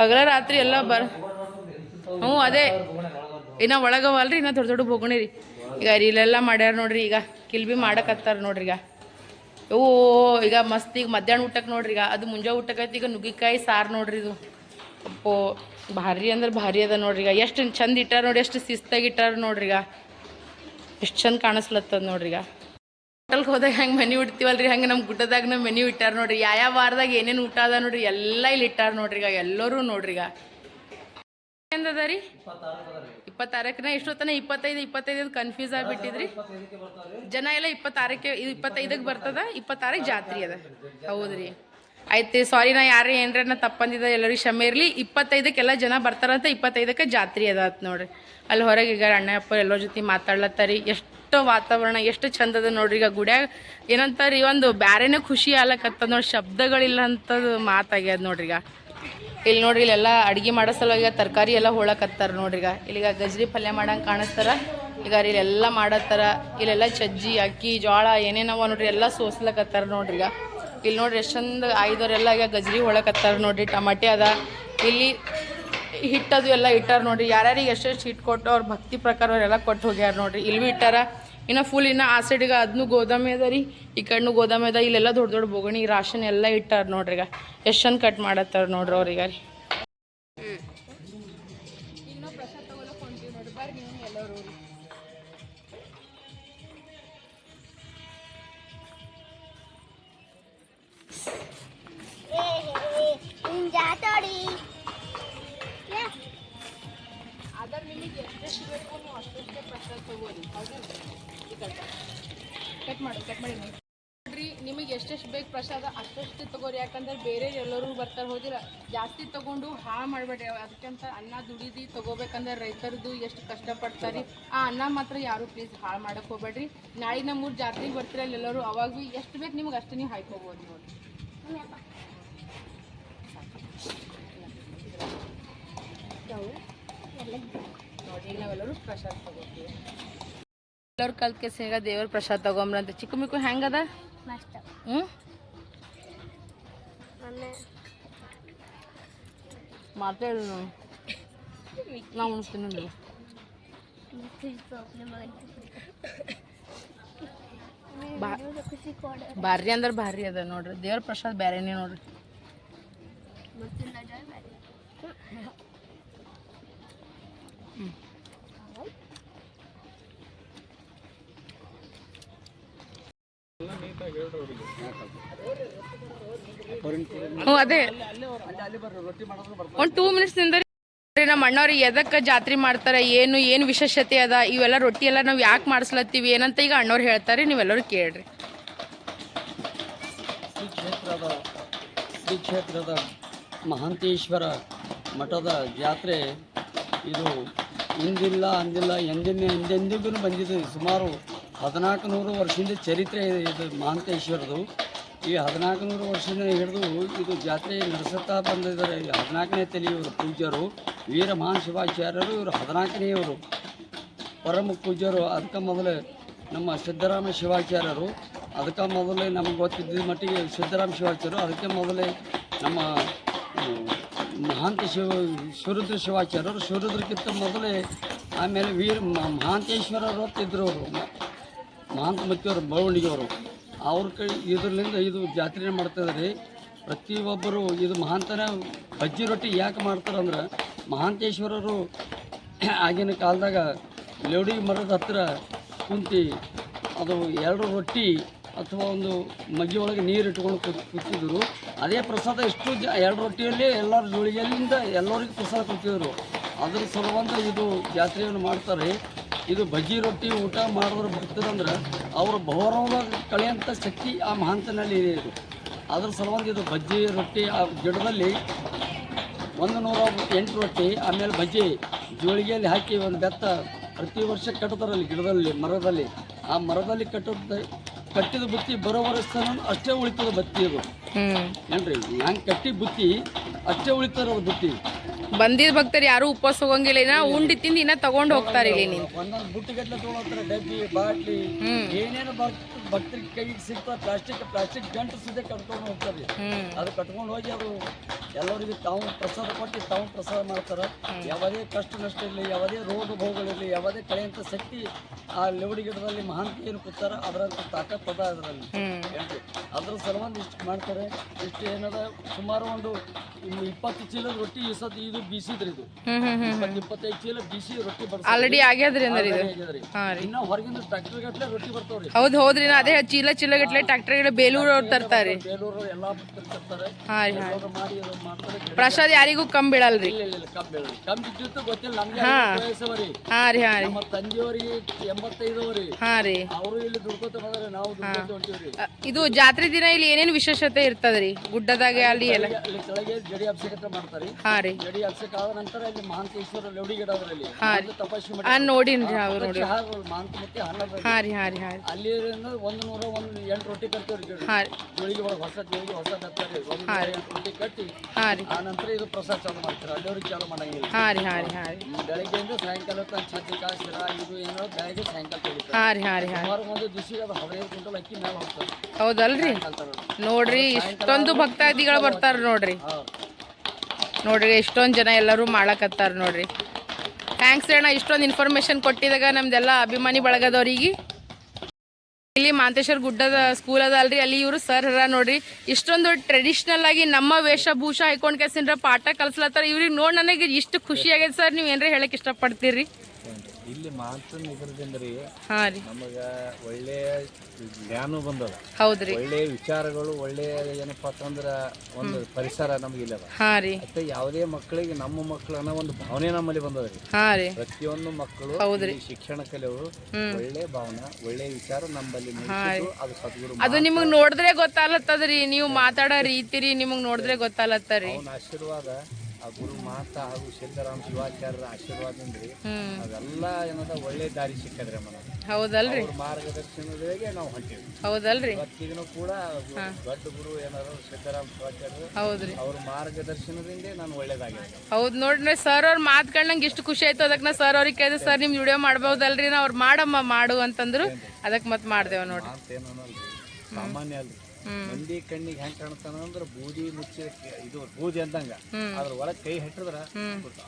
ಹಗಲ ರಾತ್ರಿ ಎಲ್ಲ ಬರ್ ಹ್ಞೂ, ಅದೇ. ಇನ್ನ ಒಳಗವಲ್ರಿ, ಇನ್ನ ದೊಡ್ಡ ದೊಡ್ಡ ಬೊಗಣಿ ರೀ. ಈಗ ಇಲ್ಲೆಲ್ಲ ಮಾಡ್ಯಾರ ನೋಡ್ರಿ, ಈಗ ಕಿಲ್ ಬಿ ಮಾಡಕತ್ತಾರ ನೋಡ್ರಿ ಈಗ. ಓ ಈಗ ಮಸ್ತ್ ಈಗ ಮಧ್ಯಾಹ್ನ ಊಟಕ್ಕೆ ನೋಡ್ರಿ ಈಗ. ಅದು ಮುಂಜಾನೆ ಊಟಕ್ಕೆ ಈಗ ನುಗ್ಗಿಕಾಯಿ ಸಾರು ನೋಡ್ರಿ ಇದು. ಅಪ್ಪೋ, ಭಾರಿ ಅಂದ್ರೆ ಭಾರಿ ಅದ ನೋಡ್ರಿ ಈಗ. ಎಷ್ಟು ಚಂದ ಇಟ್ಟಾರ ನೋಡಿ ಎಷ್ಟು ಶಿಸ್ತಾಗಿ ಇಟ್ಟಾರ ನೋಡ್ರಿ ಈಗ. ಎಷ್ಟು ಚಂದ ಕಾಣಿಸ್ಲತ್ತದ ನೋಡ್ರಿ ಈಗ. ಹೋಟೆಲ್ಗೆ ಹೋದಾಗ ಹೆಂಗೆ ಮೆನ್ಯೂ ಇಡ್ತೀವಲ್ರಿ ಹಂಗೆ ನಮ್ಮ ಗುಡ್ಡದಾಗ ನಮ್ಮ ಮೆನ್ಯೂ ಇಟ್ಟಾರ ನೋಡ್ರಿ. ಯಾವ ವಾರದಾಗ ಏನೇನು ಊಟ ಅದ ನೋಡ್ರಿ, ಎಲ್ಲ ಇಲ್ಲಿ ಇಟ್ಟಾರ ನೋಡ್ರಿ ಈಗ, ಎಲ್ಲರೂ ನೋಡ್ರಿ ಈಗ. ರೀ? ಇಪ್ಪತ್ತಾರಕ್ಕನ ಎಷ್ಟೊತ್ತನ? ಇಪ್ಪತ್ತೈದು ಇಪ್ಪತ್ತೈದು ಕನ್ಫ್ಯೂಸ್ ಆಗಿಬಿಟ್ಟಿದ್ರಿ. ಜನ ಎಲ್ಲ ಇಪ್ಪತ್ತಾರಕ್ಕೆ, ಇದು ಇಪ್ಪತ್ತೈದಕ್ಕೆ ಬರ್ತದ, ಇಪ್ಪತ್ತಾರಕ್ಕೆ ಜಾತ್ರೆ ಅದ. ಹೌದ್ರಿ. ಆಯ್ತು ಸಾರಿ ನಾ ಯಾರು ಏನ್ರ ನಾ ತಪ್ಪಂದಿದ್ದ, ಎಲ್ಲರಿಗೂ ಕ್ಷಮೆ ಇರಲಿ. ಇಪ್ಪತ್ತೈದಕ್ಕೆಲ್ಲ ಜನ ಬರ್ತಾರಂತ, ಇಪ್ಪತ್ತೈದಕ್ಕೆ ಜಾತ್ರೆ ಅದ ನೋಡ್ರಿ. ಅಲ್ಲಿ ಹೊರಗೆ ಈಗ ಅಣ್ಣ ಅಪ್ಪ ಎಲ್ಲರ ಜೊತೆ ಮಾತಾಡ್ಲತ್ತಾರಿ. ಎಷ್ಟು ವಾತಾವರಣ, ಎಷ್ಟು ಚಂದ ಅದ ನೋಡ್ರಿ. ಈಗ ಗುಡ್ಯಾಗ ಏನಂತಾರಿ, ಒಂದು ಬ್ಯಾರೆನೇ ಖುಷಿ ಆಲಕತ್ತದ ನೋಡಿ ಶಬ್ದಗಳಿಲ್ಲ ಅಂಥದ್ದು ಮಾತಾಗ್ಯದ ನೋಡ್ರಿ ಈಗ. ಇಲ್ಲಿ ನೋಡ್ರಿ, ಇಲ್ಲೆಲ್ಲ ಅಡುಗೆ ಮಾಡೋ ಸಲುವಾಗಿ ತರಕಾರಿ ಎಲ್ಲ ಹೋಳಕತ್ತಾರ ನೋಡ್ರಿ ಈಗ. ಇಲ್ಲಿಗ ಗಜ್ರಿ ಪಲ್ಯ ಮಾಡಂಗೆ ಕಾಣಿಸ್ತಾರ. ಈಗ ಇಲ್ಲೆಲ್ಲ ಮಾಡತ್ತಾರ. ಇಲ್ಲೆಲ್ಲ ಚಜ್ಜಿ, ಅಕ್ಕಿ ಜೋಳ ಏನೇನವ ನೋಡ್ರಿ, ಎಲ್ಲ ಸೋಸ್ಲಕತ್ತಾರ ನೋಡ್ರಿ ಈಗ. ಇಲ್ಲಿ ನೋಡ್ರಿ ಎಷ್ಟು ಚಂದ ಆಯ್ದವ್ರೆಲ್ಲ ಈಗ ಗಜ್ರಿ ಹೊಳಕತ್ತಾರ ನೋಡ್ರಿ. ಟಮಾಟೆ ಅದ. ಇಲ್ಲಿ ಹಿಟ್ಟದು ಎಲ್ಲ ಇಟ್ಟಾರ ನೋಡ್ರಿ. ಯಾರ್ಯಾರಿಗೆ ಎಷ್ಟೆಷ್ಟು ಹಿಟ್ಟು ಕೊಟ್ಟು ಅವ್ರ ಭಕ್ತಿ ಪ್ರಕಾರ ಅವರೆಲ್ಲ ಕೊಟ್ಟು ಹೋಗ್ಯಾರ ನೋಡ್ರಿ. ಇಲ್ಲಿ ಭೀ ಇಟ್ಟಾರ. ಇನ್ನು ಫುಲ್ ಇನ್ನು ಆ ಸೈಡಿಗೆ ಅದನ್ನು ಗೋದಾಮಿ ಅದ ರೀ. ಈ ಕಡೆನು ಗೋದಾಮಿ ಅದ. ಇಲ್ಲೆಲ್ಲ ದೊಡ್ಡ ದೊಡ್ಡ ಬೋಗಣಿ, ರಾಶನ್ ಎಲ್ಲ ಇಟ್ಟಾರ ನೋಡ್ರಿ ಈಗ. ಎಷ್ಟು ಚಂದ ಕಟ್ ಮಾಡತ್ತಾರ ನೋಡ್ರಿ ಅವ್ರಿಗೆ ರೀ. ಕಟ್ ಮಾಡಿ ಕಟ್ ಮಾಡಿ. ನೋಡ್ರಿ ನಿಮಗೆ ಎಷ್ಟೆಷ್ಟು ಬೇಕು ಪ್ರಸಾದ ಅಷ್ಟೆಷ್ಟು ತಗೋರಿ. ಯಾಕಂದ್ರೆ ಬೇರೆ ಎಲ್ಲರೂ ಬರ್ತಾರೆ ಹೋದಿರ ಜಾಸ್ತಿ ತಗೊಂಡು ಹಾಳು ಮಾಡಬೇಡ್ರಿ. ಅದಕ್ಕಂತ ಅನ್ನ ದುಡಿದು ತಗೋಬೇಕಂದ್ರೆ ರೈತರದ್ದು ಎಷ್ಟು ಕಷ್ಟಪಡ್ತಾರೆ. ಆ ಅನ್ನ ಮಾತ್ರ ಯಾರು ಪ್ಲೀಸ್ ಹಾಳು ಮಾಡಕ್ಕೆ ಹೋಗ್ಬೇಡ್ರಿ. ನಾಳೆ ನಮ್ಮ ಊರು ಜಾತ್ರೆಗೆ ಬರ್ತಾರೆ ಎಲ್ಲರೂ ಅವಾಗ ಭೀ ಎಷ್ಟು ಬೇಕು ನಿಮ್ಗೆ ಅಷ್ಟು ನೀವು ಹಾಯ್ಕೋಬೋದು ನೋಡಿ ನೋಡಿ ನಾವೆಲ್ಲರೂ ಪ್ರಸಾದ ತಗೋತೀವಿ. ಎಲ್ಲರೂ ಕಲ್ತ್ ಕೆಸ ಈಗ ದೇವ್ರ ಪ್ರಸಾದ ತಗೊಂಬ್ರ ಅಂತ. ಚಿಕ್ಕ ಮಿಕ್ಕು ಹೆಂಗದ? ಹ್ಞೂ ಮಾತಾಡು ನಾವು ಉಣಿಸ್ತೀನಿ ನೀವು ಭಾರಿ ಅಂದ್ರೆ ಭಾರಿ ಅದ ನೋಡ್ರಿ. ದೇವ್ರ ಪ್ರಸಾದ ಬೇರೆನೇ ನೋಡ್ರಿ ಗೊತ್ತಿಲ್ಲ ಅದೇ. ಒಂದು ಟೂ ಮಿನಿಟ್ಸ್ ನಮ್ಮ ಅಣ್ಣವ್ರಿಗೆ ಎದಕ್ಕೆ ಜಾತ್ರೆ ಮಾಡ್ತಾರೆ, ಏನು ಏನು ವಿಶೇಷತೆ ಅದ, ಇವೆಲ್ಲ ರೊಟ್ಟಿ ಎಲ್ಲ ನಾವು ಯಾಕೆ ಮಾಡಿಸ್ಲತ್ತೀವಿ, ಏನಂತ ಈಗ ಅಣ್ಣವ್ರು ಹೇಳ್ತಾರೆ, ನೀವೆಲ್ಲರೂ ಕೇಳ್ರಿ. ಶ್ರೀ ಕ್ಷೇತ್ರದ ಶ್ರೀ ಮಹಾಂತೇಶ್ವರ ಮಠದ ಜಾತ್ರೆ ಇದು ಇಂದಿಲ್ಲ ಅಂದಿಲ್ಲ ಎಂದಿನ ಎಂದೆಂದಿಗೂ ಬಂದಿದೆ. ಸುಮಾರು ಹದಿನಾಲ್ಕು ನೂರು ವರ್ಷದಿಂದ ಚರಿತ್ರೆ ಇದೆ ಮಹಾಂತೇಶ್ವರದು ಈ ಹದಿನಾಲ್ಕು ನೂರು ವರ್ಷದಿಂದ ಹಿಡಿದು ಇದು ಜಾತ್ರೆ ನಡೆಸುತ್ತಾ ಬಂದಿದ್ದಾರೆ. ಹದಿನಾಲ್ಕನೇ ತಲೆಯವರು ಪೂಜ್ಯರು, ವೀರ ಮಹಾನ್ ಶಿವಾಚಾರ್ಯರು, ಇವರು ಹದಿನಾಲ್ಕನೆಯವರು. ಪರಮ ಪೂಜ್ಯರು, ಅದಕ್ಕೆ ಮೊದಲು ನಮ್ಮ ಸಿದ್ದರಾಮ ಶಿವಾಚಾರ್ಯರು, ಅದಕ್ಕೆ ಮೊದಲೇ ನಮಗೆ ಗೊತ್ತಿದ್ದ ಮಟ್ಟಿಗೆ ಸಿದ್ದರಾಮ ಶಿವಾಚಾರ್ಯರು, ಅದಕ್ಕೆ ಮೊದಲೇ ನಮ್ಮ ಮಹಾಂತ ಶಿವ ಶಿವರುದ್ರ ಶಿವಾಚಾರ್ಯರು. ಶಿವರುದ್ರಕ್ಕಿಂತ ಮೊದಲೇ ಆಮೇಲೆ ವೀರ ಮಹಾಂತೇಶ್ವರರು ಅಂತಿದ್ರು ಅವರು. ಮಹಾಂತ ಮತ್ತಿಯವರು ಬರವಣಿಗೆಯವರು. ಅವ್ರ ಕೈ ಇದರಿಂದ ಇದು ಜಾತ್ರೆ ಮಾಡ್ತಿದ್ದಾರೆ ಪ್ರತಿಯೊಬ್ಬರು ಇದು ಮಹಾಂತನ ಬಜ್ಜಿ ರೊಟ್ಟಿ ಯಾಕೆ ಮಾಡ್ತಾರಂದ್ರೆ ಮಹಾಂತೇಶ್ವರರು ಆಗಿನ ಕಾಲದಾಗ ಲೇಡಿ ಮರದ ಹತ್ತಿರ ಕುಂತಿ ಅದು ಎರಡು ರೊಟ್ಟಿ ಅಥವಾ ಒಂದು ಮಜ್ಜಿ ಒಳಗೆ ನೀರು ಇಟ್ಕೊಂಡು ಕೂತ್, ಕೂತಿದ್ರು. ಅದೇ ಪ್ರಸಾದ ಎಷ್ಟು ಜ, ಎರಡು ರೊಟ್ಟಿಯಲ್ಲಿ ಎಲ್ಲರ ಜೋಳಿಗೆಯಿಂದ ಎಲ್ಲರಿಗೂ ಪ್ರಸಾದ ಕೊಡ್ತಿದ್ರು. ಅದ್ರ ಸಲುವಂತ ಇದು ಜಾತ್ರೆಯನ್ನು ಮಾಡ್ತಾರೆ. ಇದು ಬಜ್ಜಿ ರೊಟ್ಟಿ ಊಟ ಮಾಡಿದ್ರೆ ಬರ್ತದಂದ್ರೆ ಅವರು ಬಹುರವ ಕಳೆಯಂಥ ಶಕ್ತಿ ಆ ಮಹಾಂತನಲ್ಲಿ ಇದೆ ಇದು. ಅದ್ರ ಸಲುವಾಗಿ ಇದು ಬಜ್ಜಿ ರೊಟ್ಟಿ, ಆ ಗಿಡದಲ್ಲಿ ಒಂದು ನೂರ ಎಂಟು ರೊಟ್ಟಿ, ಆಮೇಲೆ ಬಜ್ಜಿ ಜೋಳಿಗೆಯಲ್ಲಿ ಹಾಕಿ ಒಂದು ಬೆತ್ತ ಪ್ರತಿ ವರ್ಷ ಕಟ್ತಾರಲ್ಲಿ ಗಿಡದಲ್ಲಿ, ಮರದಲ್ಲಿ. ಆ ಮರದಲ್ಲಿ ಕಟ್ಟದ ಕಟ್ಟಿದ ಬುತ್ತಿ ಬರೋವರೆಸ್ತಾನ ಅಷ್ಟೇ ಉಳಿತದ ಬತ್ತಿ ಅದು ಏನ್ರಿ ಹಂಗೆ ಕಟ್ಟಿ ಬುತ್ತಿ ಅಷ್ಟೇ ಉಳಿತಾರ ಅದು ಬುತ್ತಿ. ಬಂದಿದ್ ಭಕ್ತರು ಯಾರು ಉಪವಾಸ ಹೋಗಂಗಿಲ್ಲ ಇನ್ನ ಉಂಡಿ ತಿಂದು ಇನ್ನ ತಗೊಂಡ್ ಹೋಗ್ತಾರೆ ಇಲ್ಲಿ ನೀನು. ಒಂದೊಂದು ಬುಟ್ಟಿಗಟ್ಟಲೆ ತೊಗೊಳತ್ತಾರೆ ಡಬ್ಬಿ ಬಾಟ್ಲಿ. ಏನೇನು ಭಕ್ತ ಭಕ್ತರಿಗೆ ಕೈಗೆ ಸಿಗ್ತಾ ಪ್ಲಾಸ್ಟಿಕ್ ಪ್ಲಾಸ್ಟಿಕ್ ಗಂಟು ಸುದ್ದಿ ಕಟ್ಕೊಂಡು ಹೋಗ್ತಾರೆ. ಅದು ಕಟ್ಕೊಂಡು ಹೋಗಿ ಅವರು ಎಲ್ಲರಿಗೂ ತಾವು ಪ್ರಸಾದ ಕೊಟ್ಟು ತಾವು ಪ್ರಸಾದ ಮಾಡ್ತಾರೆ. ಯಾವುದೇ ಕಷ್ಟ ನಷ್ಟ ಇರಲಿ ಯಾವುದೇ ರೋಗ ಭೋಗಗಳಿರಲಿ ಯಾವುದೇ ಕಳೆಯಂತ ಶಕ್ತಿ ಆ ಲೆವಡಿ ಗಿಡದಲ್ಲಿ ಮಹಾಂತಿ ಏನು ಕೂತಾರ ಅದರಂತ ತಾಕತ್ ಅದ ಅದರಲ್ಲಿ. ಅದ್ರ ಸಲುವಾಗಿ ಇಷ್ಟು ಮಾಡ್ತಾರೆ ಇಷ್ಟು ಏನದ ಸುಮಾರು ಒಂದು ಇಪ್ಪತ್ತು ಚೀಲ ರೊಟ್ಟಿ ಈ ಸತಿ ಇದು ಬೀಸಿದ್ರಿ ಇದು. ಇಪ್ಪತ್ತು ಇಪ್ಪತ್ತೈದು ಚೀಲ ಬಿಸಿ ರೊಟ್ಟಿ ಆಲ್ರೆಡಿ ಆಗ್ಯಾದ್ರಿ. ಅಂದ್ರೆ ಇದು ಇನ್ನ ಹೊರಗಿಂದ ಟ್ರ್ಯಾಕ್ಟರ್ ಗಟ್ಟಲೆ ರೊಟ್ಟಿ ಬರ್ತಾವ್ರಿ. ಹೌದು ಹೌದ್ರಿ. ನಾ ಅದೇ ಚೀಲ ಚೀಲ ಗಟ್ಲೆ ಟ್ರ್ಯಾಕ್ಟರ್ ಬೇಲೂರು ಅವ್ರು ತರ್ತಾರೆ. ಬೇಲೂರು ಎಲ್ಲಾ ತರ್ತಾರೆ. ಮಾಡಿ ಮಾಡ್ತಾರೆ ಪ್ರಸಾದ ಯಾರಿಗೂ ಕಮ್ಮಿ ಬೀಳಲ್ರಿ ಇಲ್ಲ ಇಲ್ಲ ಕಮ್ಮಿ ಇದ್ದಿತ್ತು ಗೊತ್ತಿಲ್ಲ ನಮ್ಗೆ ಹಾ. ವಯಸ್ಸವರಿ ಹಾಂ ರೀ ಹಾಂ ರೀ. ನಮ್ಮ ತಂದೆಯವರಿಗೆ ಎಂಬತ್ತೈದವರಿ. ಹಾಂ ರೀ. ಅವರು ಇಲ್ಲಿ ದುಡ್ಕೋತ ಬಂದ್ರೆ ನಾವು ದುಡ್ಕೋತ ಹೊಂಟಿವ್ರಿ. ಇದು ಜಾತ್ರೆ ದಿನ ಇಲ್ಲಿ ಏನೇನು ವಿಶೇಷತೆ ಇರ್ತದ್ರಿ ಗುಡ್ಡದಾಗ ಅಲ್ಲಿ ಎಲ್ಲ. ಕೆಳಗೆ ಜಡಿ ಅಭಿಷೇಕ ಮಾಡ್ತಾರೆ. ಹಾಂ ರೀ. ಜಡಿ ಅಭಿಷೇಕ ಆದ ನಂತರ ಇಲ್ಲಿ ಮಹಾಂತೇಶ್ವರ ಲೌಡಿ ಗಿಡ ಅದರಲ್ಲಿ ಮಾಡಿ ಆ ನೋಡಿನ್ರಿ ಅವ್ರು ನೋಡಿ ಮಾಡಿ ಮಹಾಂತ ಮತ್ತೆ ಹನ್ನದ ಹಾಂ ರೀ ಹಾಂ ರೀ ಹಾಂ ರೀ. ಅಲ್ಲಿ ಒಂದು ನೂರ ಒಂದು ಎಂಟು ರೊಟ್ಟಿ ಹಾರಿ ಹಾಂ ರೀ. ಜೋಳಿಗೆ ಒಳಗೆ ಹೊಸ ಜೋಳಿಗೆ ಹೊಸ ತರ್ತಾರೆ ಒಂದು ಎಂಟು ರೊಟ್ಟಿ ಕಟ್ಟಿ ಹಾರಿ ರೀ. ಆ ನಂತರ ಇದು ಪ್ರಸಾದ ಚಾಲು ಮಾಡ್ತಾರೆ. ಅಲ್ಲಿವ್ರಿಗೆ ಚಾಲು ಮಾಡಂಗಿಲ್ಲ. ಹಾಂ ರೀ ಹಾರಿ ರೀ ಹಾಂ ರೀ. ಬೆಳಗ್ಗೆಯಿಂದ ಸಾಯಂಕಾಲ ತನಕ ಛತ್ತಿ ಕಾಸಿರ ಇದು ಏನೋ ಬೆಳಗ್ಗೆ ಸಾಯಂಕಾಲ ತೆಗಿತಾರೆ ಹಾಂ ರೀ ಹಾಂ ರೀ ಹಾಂ ಸುಮಾರು ಒಂದು ದಿವಸಿಗೆ ಅದು ಹದಿನೈದು ಕ್ವಿಂಟಲ್ ಅಕ್ಕಿ ಮೇಲೆ ಹೋಗ್ತಾರೆ ಹೌದಲ್ರಿ? ನೋಡ್ರಿ ಇಷ್ಟೊಂದು ಭಕ್ತಾದಿಗಳು ಬರ್ತಾರ ನೋಡ್ರಿ. ನೋಡ್ರಿ, ಎಷ್ಟೊಂದು ಜನ ಎಲ್ಲರೂ ಮಾಡಕತ್ತಾರ ನೋಡ್ರಿ. ಥ್ಯಾಂಕ್ಸ್ ಅಣ್ಣ, ಇಷ್ಟೊಂದು ಇನ್ಫಾರ್ಮೇಶನ್ ಕೊಟ್ಟಿದಾಗ ನಮ್ದೆಲ್ಲ ಅಭಿಮಾನಿ ಬಳಗದವ್ರಿಗೆ. ಇಲ್ಲಿ ಮಾಂತೇಶ್ವರ ಗುಡ್ಡದ ಸ್ಕೂಲ್ ಅದ ಅಲ್ರಿ, ಅಲ್ಲಿ ಇವರು ಸರ್ ಹರ ನೋಡ್ರಿ. ಇಷ್ಟೊಂದು ಟ್ರೆಡಿಷ್ನಲ್ ಆಗಿ ನಮ್ಮ ವೇಷಭೂಷ ಹಾಕೊಂಡ್ ಕೆಸಿಂದ್ರ ಪಾಠ ಕಲ್ಸ್ಲತ್ತಾರ. ಇವ್ರಿಗೆ ನೋಡಿ ನನಗೆ ಇಷ್ಟು ಖುಷಿ ಆಗೈತೆ ಸರ್ ನೀವು ಏನ್ರ ಹೇಳಕ್ ಇಷ್ಟಪಡ್ತೀರಿ? ಇಲ್ಲಿ ಮಾನ್ಸೂನ್ ರೀ ಹಾ ರೀ. ನಮಗ ಒಳ್ಳೆಯ ಜ್ಞಾನ ಬಂದದ. ಹೌದ್ರಿ. ಒಳ್ಳೆಯ ವಿಚಾರಗಳು ಒಳ್ಳೆಯ ಏನಪ್ಪಾ ಅಂತಂದ್ರ ಒಂದು ಪರಿಸರ ನಮ್ಗೆ ಇಲ್ಲದ. ಹಾ ರೀ. ಮತ್ತೆ ಯಾವುದೇ ಮಕ್ಕಳಿಗೆ ನಮ್ಮ ಮಕ್ಕಳು ಅನ್ನೋ ಒಂದು ಭಾವನೆ ನಮ್ಮಲ್ಲಿ ಬಂದದ್ರಿ ಹಾ ರೀ. ಪ್ರತಿಯೊಂದು ಮಕ್ಕಳು ಹೌದ್ರಿ. ಈ ಶಿಕ್ಷಣ ಕಲಿಯವರು ಒಳ್ಳೆ ಭಾವನೆ ಒಳ್ಳೆ ವಿಚಾರ ನಮ್ಮಲ್ಲಿ ಮೂಡಿಸಿದ್ದು ಅದು ಸದ್ಗುರು ಅದು ನಿಮಗ್ ನೋಡಿದ್ರೆ ಗೊತ್ತಾಲತ್ತದ್ರಿ ನೀವು ಮಾತಾಡೋ ರೀತಿ ರೀ ನಿಮಗ್ ನೋಡಿದ್ರೆ ಗೊತ್ತಾಲತ್ತರಿ ಅವನ ಆಶೀರ್ವಾದ ಆ ಗುರು ಮಾತ ಹಾಗೂ ಸಿದ್ದರಾಮ ಶಿವಾಚಾರ್ಯರ ಆಶೀರ್ವಾದದಿಂದ ಅಂದ್ರೆ ಅದೆಲ್ಲ ಏನದ ಒಳ್ಳೆ ದಾರಿ ಸಿಕ್ಕದ್ರಿ ಮನ. ಹೌದಲ್ರಿ. ಅವ್ರ ಮಾರ್ಗದರ್ಶನದೊಳಗೆ ನಾವು ಹೊಂಟೇವಿ. ಹೌದಲ್ರಿ. ಇವತ್ತಿಗೂ ಕೂಡ ದೊಡ್ಡ ಗುರು ಏನಾದ್ರು ಸಿದ್ದರಾಮ ಶಿವಾಚಾರ್ಯರು ಹೌದ್ರಿ. ಅವ್ರ ಮಾರ್ಗದರ್ಶನದಿಂದ ನಾನು ಒಳ್ಳೇದಾಗಿದೆ ಹೌದ್ ನೋಡ್ರಿ ಸರ್ ಅವ್ರ ಮಾತ್ಗಳ್ ಎಷ್ಟು ಇಷ್ಟು ಖುಷಿ ಆಯ್ತು. ಅದಕ್ಕೆ ನಾ ಸರ್ ಅವ್ರಿಗೆ ಕೇಳಿದ್ರೆ ಸರ್ ನಿಮ್ ವಿಡಿಯೋ ಮಾಡ್ಬೋದಲ್ರಿ ನಾ ಅವ್ರು ಮಾಡಮ್ಮ ಮಾಡು ಅಂತಂದ್ರು. ಅದಕ್ಕೆ ಮತ್ತೆ ಮಾಡ್ದೇವ ನೋಡ್ರಿ. ಸಾಮಾನ್ಯ ಅಲ್ರಿ. ಮಂದಿ ಕಣ್ಣಿಗೆ ಹೆಂಗ್ ಕಾಣ್ತಾನ ಅಂದ್ರ ಬೂದಿ ಮುಚ್ಚಿ ಇದು ಬೂದಿ ಅಂದಂಗ. ಅದ್ರ ಒಳಗ್ ಕೈ ಹಿಟ್ಟಿದ್ರ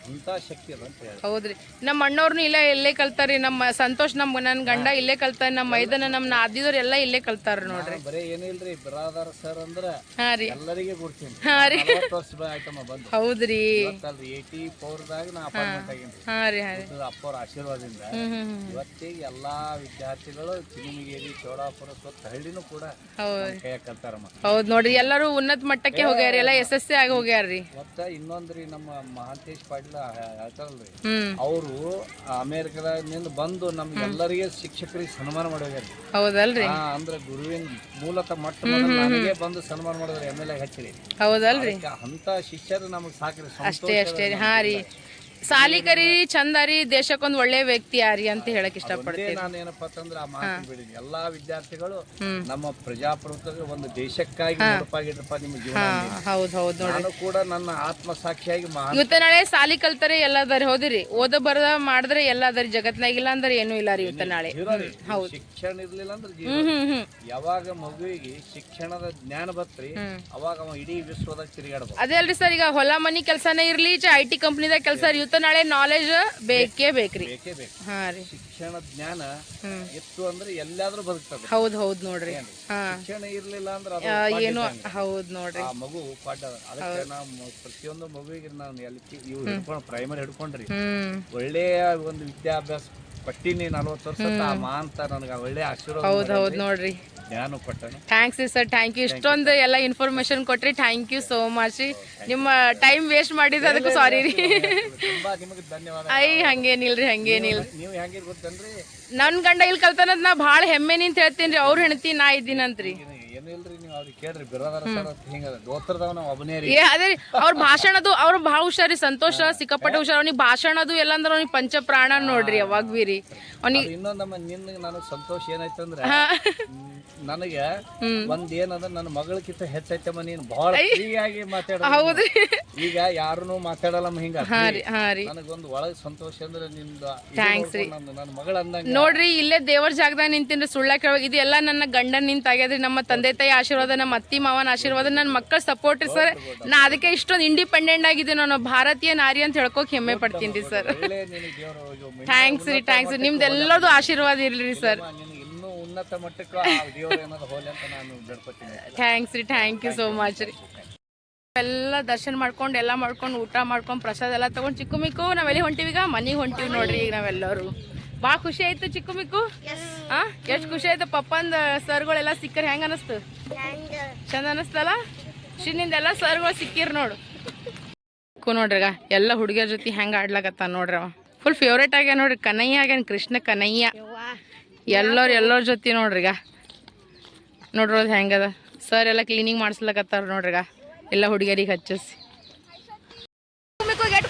ಅಂತ ಶಕ್ತಿ ಅದ ಅಂತ ಹೇಳಿ ಹೌದ್ರಿ. ನಮ್ಮ ಅಣ್ಣವ್ರನ್ನ ಇಲ್ಲ ಇಲ್ಲೇ ಕಲ್ತಾರಿ ನಮ್ಮ ಸಂತೋಷ್ ನಮ್ ನನ್ ಗಂಡ ಇಲ್ಲೇ ಕಲ್ತಾರ. ನಮ್ಮ ಮೈದನ ನಮ್ಮ ನಾದಿದವ್ರು ಎಲ್ಲ ಇಲ್ಲೇ ಕಲ್ತಾರ ನೋಡ್ರಿ. ಬರೀ ಏನಿಲ್ರಿ ಬ್ರಾದರ್ ಸರ್ ಅಂದ್ರ ಎಲ್ಲರಿಗೆ ಕೊಡ್ತೀನಿ. ಹಾ ರೀ. ವರ್ಷ ಆಯ್ತಮ್ಮ ಬಂದು. ಹೌದ್ರಿ. ಇವತ್ತಲ್ರಿ ಫೋರ್ ದಾಗ ನಾ ಅಪಾರ್ಟ್ಮೆಂಟ್ ಆಗಿನ್ರಿ. ಹಾ ರೀ ಹಾ ರೀ. ಇದು ಅಪ್ಪವ್ರ ಆಶೀರ್ವಾದದಿಂದ ಇವತ್ತಿಗೆ ಎಲ್ಲಾ ವಿದ್ಯಾರ್ಥಿಗಳು ಚಿನಿಮಿಗೇರಿ ಚೌಡಾಪುರ ಸುತ್ತ ಹಳ್ಳಿನೂ ಕೂಡ ಕೈಯಾಗ ಕಲ್ತಾರಮ್ಮ ಹೌದ್ ನೋಡ್ರಿ ಎಲ್ಲರೂ ಉನ್ನತ ಮಟ್ಟಕ್ಕೆ ಹೋಗ್ಯಾರ ಎಲ್ಲ ಎಸ್ ಎಸ್ ಸಿ ಆಗಿ ಹೋಗ್ಯಾರ್ರಿ. ಮತ್ತ ಇನ್ನೊಂದ್ರಿ ನಮ್ಮ ಮಹಾಂತೇಶ್ ಪಾಟೀಲ್ ಹೇಳ್ತಾರಲ್ರಿ. ಹ್ಮ್. ಅವರು ಅಮೇರಿಕದಿಂದ ಬಂದು ನಮ್ಗೆಲ್ಲರಿಗೆ ಶಿಕ್ಷಕರಿಗೆ ಸನ್ಮಾನ ಮಾಡೋಗ್ಯಾರ ಹೌದಲ್ರಿ. ಅಂದ್ರೆ ಗುರುವಿನ ಮೂಲತಃ ಮಟ್ಟ ಮೊದಲು ನನಗೆ ಬಂದು ಸನ್ಮಾನ ಮಾಡೋದ್ರಿ ಎಂ ಎಲ್ ಎ ಹಚ್ಚಿರಿ. ಹೌದಲ್ರಿ. ಅಂತ ಶಿಷ್ಯರು ನಮಗೆ ಸಾಕ್ರಿ ಅಷ್ಟೇ ಅಷ್ಟೇ. ರೀ ಹಾ ರೀ. ಸಾಲಿ ಕರಿ ಚಂದ ರೀ ದೇಶಕ್ಕೊಂದ್ ಒಳ್ಳೆ ವ್ಯಕ್ತಿ ಯಾರಿ ಅಂತ ಹೇಳಕ್ ಇಷ್ಟಪಡ್ತೀನಿ. ನಾನು ಏನಪ್ಪಾ ಅಂತಂದ್ರೆ ಆ ಮಾತು ಬಿಡಿನಿ ಎಲ್ಲಾ ವಿದ್ಯಾರ್ಥಿಗಳು ನಮ್ಮ ಪ್ರಜಾಪ್ರಭುತ್ವದ ಒಂದು ದೇಶಕ್ಕಾಗಿ ಮುಡುಪಾಗಿಡ್ರಪ್ಪ ನಿಮ್ಮ ಜೀವನ ಹಾ ಅಂದಿನಿ. ಹೌದ್ ಹೌದ್ ನಾನು ಕೂಡ ನನ್ನ ಆತ್ಮ ಸಾಕ್ಷಿಯಾಗಿ ಇವತ್ತು ಇವತ್ತ ನಾಳೆ ಸಾಲಿ ಕಲ್ತಾರೆ ಎಲ್ಲ ಹೌದ್ರಿ. ಓದ ಬರದ ಮಾಡಿದ್ರೆ ಜಗತ್ನಾಗ ಇಲ್ಲ ಅಂದ್ರೆ ಏನು ಇಲ್ಲ ರೀ ಇವತ್ತ ನಾಳೆ. ಶಿಕ್ಷಣ ಇರ್ಲಿಲ್ಲ ಅಂದ್ರೆ ಜೀವನ ಯಾವಾಗ ಮಗುವಿಗೆ ಶಿಕ್ಷಣದ ಜ್ಞಾನ ಬತ್ರಿ ಅವಾಗ ಅವ ಇಡೀ ವಿಶ್ವದಾಗ ತಿರುಗಾಡ್ಬೋದು. ಅದೇ ಅಲ್ರಿ ಸರ್ ಈಗ ಹೊಲ ಮನಿ ಕೆಲ್ಸನೇ ಇರ್ಲಿ ಐ ಟಿ ಕಂಪ್ನಿದಾಗ ಕೆಲಸ ಇವತ್ತ ನಾಳೆ ನಾಲೆಜ್ ಬೇಕೇ ಬೇಕ್ರಿ. ಬೇಕೇ ಬೇಕು ಹಾ ರೀ. ಶಿಕ್ಷಣ ಜ್ಞಾನ ಇತ್ತು ಅಂದ್ರೆ ಎಲ್ಲಾದ್ರೂ ಬದುಕ್ತದೆ. ಹೌದ್ ಹೌದ್ ನೋಡ್ರಿ. ಹಾ. ಶಿಕ್ಷಣ ಇರ್ಲಿಲ್ಲ ಅಂದ್ರೆ ಅದು ಆ, ಪಾಠ ಏನು ಇದ್ದಂಗೆ. ಹೌದ್ ನೋಡ್ರಿ. ಆ ಮಗು ಪಾಠ ಅದಕ್ಕೆ ನಾವು ಪ್ರತಿಯೊಂದು ಮಗುವಿಗೆ ನಾನು ಎಲ್ ಕೆ ಇವು ಹಿಡ್ಕೊಂಡು ಪ್ರೈಮರಿ ಹಿಡ್ಕೊಂಡ್ರಿ. ಹ್ಮ್. ಒಳ್ಳೆಯ ಒಂದು ವಿದ್ಯಾಭ್ಯಾಸ ಪಟ್ಟಿನಿ ನಲ್ವತ್ತು ವರ್ಷ ಆ ಮಾಂತ ನನಗೆ ಒಳ್ಳೆ ಆಶೀರ್ವಾದ ಹೌದು ಹೌದ್ ನೋಡ್ರಿ. ಜ್ಞಾನ ಕೊಟ್ಟನು. ಥ್ಯಾಂಕ್ಸ್ ರೀ ಸರ್ ಥ್ಯಾಂಕ್ ಯು ಇಷ್ಟೊಂದು ಎಲ್ಲ ಇನ್ಫಾರ್ಮೇಶನ್ ಕೊಟ್ರಿ. ಥ್ಯಾಂಕ್ ಯು ಸೋ ಮಚ್ ರೀ. ನಿಮ್ಮ ಟೈಮ್ ವೇಸ್ಟ್ ಮಾಡಿದ್ದು ಅದಕ್ಕೂ ಸಾರಿ ರೀ. ತುಂಬಾ ನಿಮಗೆ ಧನ್ಯವಾದ ಐ ಹಂಗೇನಿಲ್ರಿ ಹಂಗೇನಿಲ್ಲ ನೀವು ಹೆಂಗಿರ್ ಗೊತ್ತೇನ್ರಿ ನನ್ ಗಂಡ ಇಲ್ಲಿ ಕಲ್ತಾನದ್ ನಾ ಭಾಳ ಹೆಮ್ಮೆ ನಿಂತ ಹೇಳ್ತೀನಿ ರೀ. ಅವ್ರ ಹೆಣ್ತಿ ನಾ ಇದ್ದೀನಂತ್ರಿ. ಏನು ಏನು ಇಲ್ರಿ ನೀವು ಅವ್ರಿಗೆ ಕೇಳ್ರಿ ಬಿರೋದಾರ ಸರ್ ಅಂತ ಹಿಂಗ ದೋತ್ರದವ ನಾವು ಒಬ್ಬನೇ ರೀ. ಏ ಅದೇ ರೀ ಅವ್ರ ಭಾಷಣದು ಅವ್ರ ಭಾಳ ಹುಷಾರಿ ಸಂತೋಷ ಸಿಕ್ಕಾಪಟ್ಟೆ ಹುಷಾರ್. ಅವ್ನಿಗೆ ಭಾಷಣದು ಎಲ್ಲಂದ್ರೆ ಅವ್ನಿಗೆ ಪಂಚ ಪ್ರಾಣ ನೋಡ್ರಿ ಯಾವಾಗ ಬಿ ರೀ. ಅವ್ನಿಗೆ ಇನ್ನೊಂದ್ ನಮ್ಮ ನಿನ್ನ ನನಗ್ ಸಂತೋಷ ಏನಾಯ್ತಂದ್ರ ಅಂದ್ರೆ ನನಗೆ ಒಂದ್ ಏನದ ನನ್ನ ಮಗಳಕ್ಕಿಂತ ಹೆಚ್ಚೈತಮ್ಮ ನೀನ್ ಬಹಳ ಫ್ರೀಯಾಗಿ ಮಾತಾಡ ಹೌದ್ರಿ. ಈಗ ಯಾರನು ಮಾತಾಡಲ್ಲಮ್ಮ ಹಿಂಗ. ಹಾ ರೀ ಹಾ ರೀ. ನನಗೊಂದು ಒಳಗ್ ಸಂತೋಷ ಅಂದ್ರೆ ನಿಮ್ದು ಇದು Thanks ರೀ. ನೋಡ್ಕೊಂಡ್ ನನ್ನ ಮಗಳ ಅಂದಂಗ ನೋಡ್ರಿ ಇಲ್ಲೇ ದೇವರ ಜಾಗದಾಗ ನಿಂತಿನ್ರಿ ಸುಳ್ಳ ಕೇಳುವಾಗ ಇದೆಲ್ಲ ನನ್ನ ಗಂಡನ್ ನಿಂತಾಗ್ಯದ್ರಿ ನಮ್ಮ ತಂದೆ ತಾಯಿ ಆಶೀರ್ವಾದ ನಮ್ಮ ಅತ್ತಿ ಮಾವನ ಆಶೀರ್ವಾದ ನನ್ನ ಮಕ್ಕಳ ಸಪೋರ್ಟ್ ರೀ ಸರ್. ನಾ ಅದಕ್ಕೆ ಇಷ್ಟೊಂದು ಇಂಡಿಪೆಂಡೆಂಟ್ ಆಗಿದ್ದೀನಿ ನಾನು ಭಾರತೀಯ ನಾರಿ ಅಂತ ಹೇಳ್ಕೊಕ್ ಹೆಮ್ಮೆ ಪಡ್ತೀನಿ ರೀ ಸರ್. ಥ್ಯಾಂಕ್ಸ್ ರೀ ಥ್ಯಾಂಕ್ಸ್ ನಿಮ್ದೆಲ್ಲರದು ಆಶೀರ್ವಾದ ಇರಲಿ ಸರ್. ಥ್ಯಾಂಕ್ಸ್ ರೀ ಥ್ಯಾಂಕ್ ಯು ಸೋ ಮಚ್ ರೀ. ಎಲ್ಲ ದರ್ಶನ ಮಾಡ್ಕೊಂಡು, ಎಲ್ಲ ಮಾಡ್ಕೊಂಡು, ಊಟ ಮಾಡ್ಕೊಂಡು, ಪ್ರಸಾದ ಎಲ್ಲ ತಗೊಂಡು ಚಿಕ್ಕ ಮಿಕ್ಕು ನಾವೆಲ್ಲಿ ಹೊಂಟಿವೀಗ ಮನೆಗೆ ಹೊಂಟಿವಿ ನೋಡ್ರಿ ಈಗ ನಾವೆಲ್ಲರೂ. ಭಾಳ ಖುಷಿ ಆಯ್ತು ಚಿಕ್ಕ ಮಿಕ್ಕು ಹಾ ಎಷ್ಟು ಖುಷಿ ಆಯ್ತು ಪಪ್ಪಂದ ಸರ್ಗಳೆಲ್ಲ ಸಿಕ್ಕರ್ ಹೆಂಗ ಅನಸ್ತು? ಚಂದ ಅನಸ್ತಲ್ಲ? ಶಿನ್ನಿಂದೆಲ್ಲ ಸರ್ಗಳು ಸಿಕ್ಕಿರ್ ನೋಡು. ಕು ನೋಡ್ರಿ ಎಲ್ಲ ಹುಡುಗಿಯರ ಜೊತೆ ಹೆಂಗ ಆಡ್ಲಾಕತ್ತ ನೋಡ್ರಿ ಫುಲ್ ಫೇವ್ರೇಟ್ ಆಗ್ಯ ನೋಡ್ರಿ, ಕನಯ್ಯ ಆಗ್ಯಾನ, ಕೃಷ್ಣ ಕನಯ್ಯ. ಎಲ್ಲರ ಎಲ್ಲರ ಜೊತೆ ನೋಡ್ರಿಗ ನೋಡ್ರಿ ಹೆಂಗದ. ಸರ್ ಎಲ್ಲ ಕ್ಲೀನಿಂಗ್ ಮಾಡ್ಸ್ಲಕತ್ತಾರ ನೋಡ್ರಿಗ ಎಲ್ಲ ಹುಡುಗಿಯರಿಗೆ ಹಚ್ಚಿಸಿ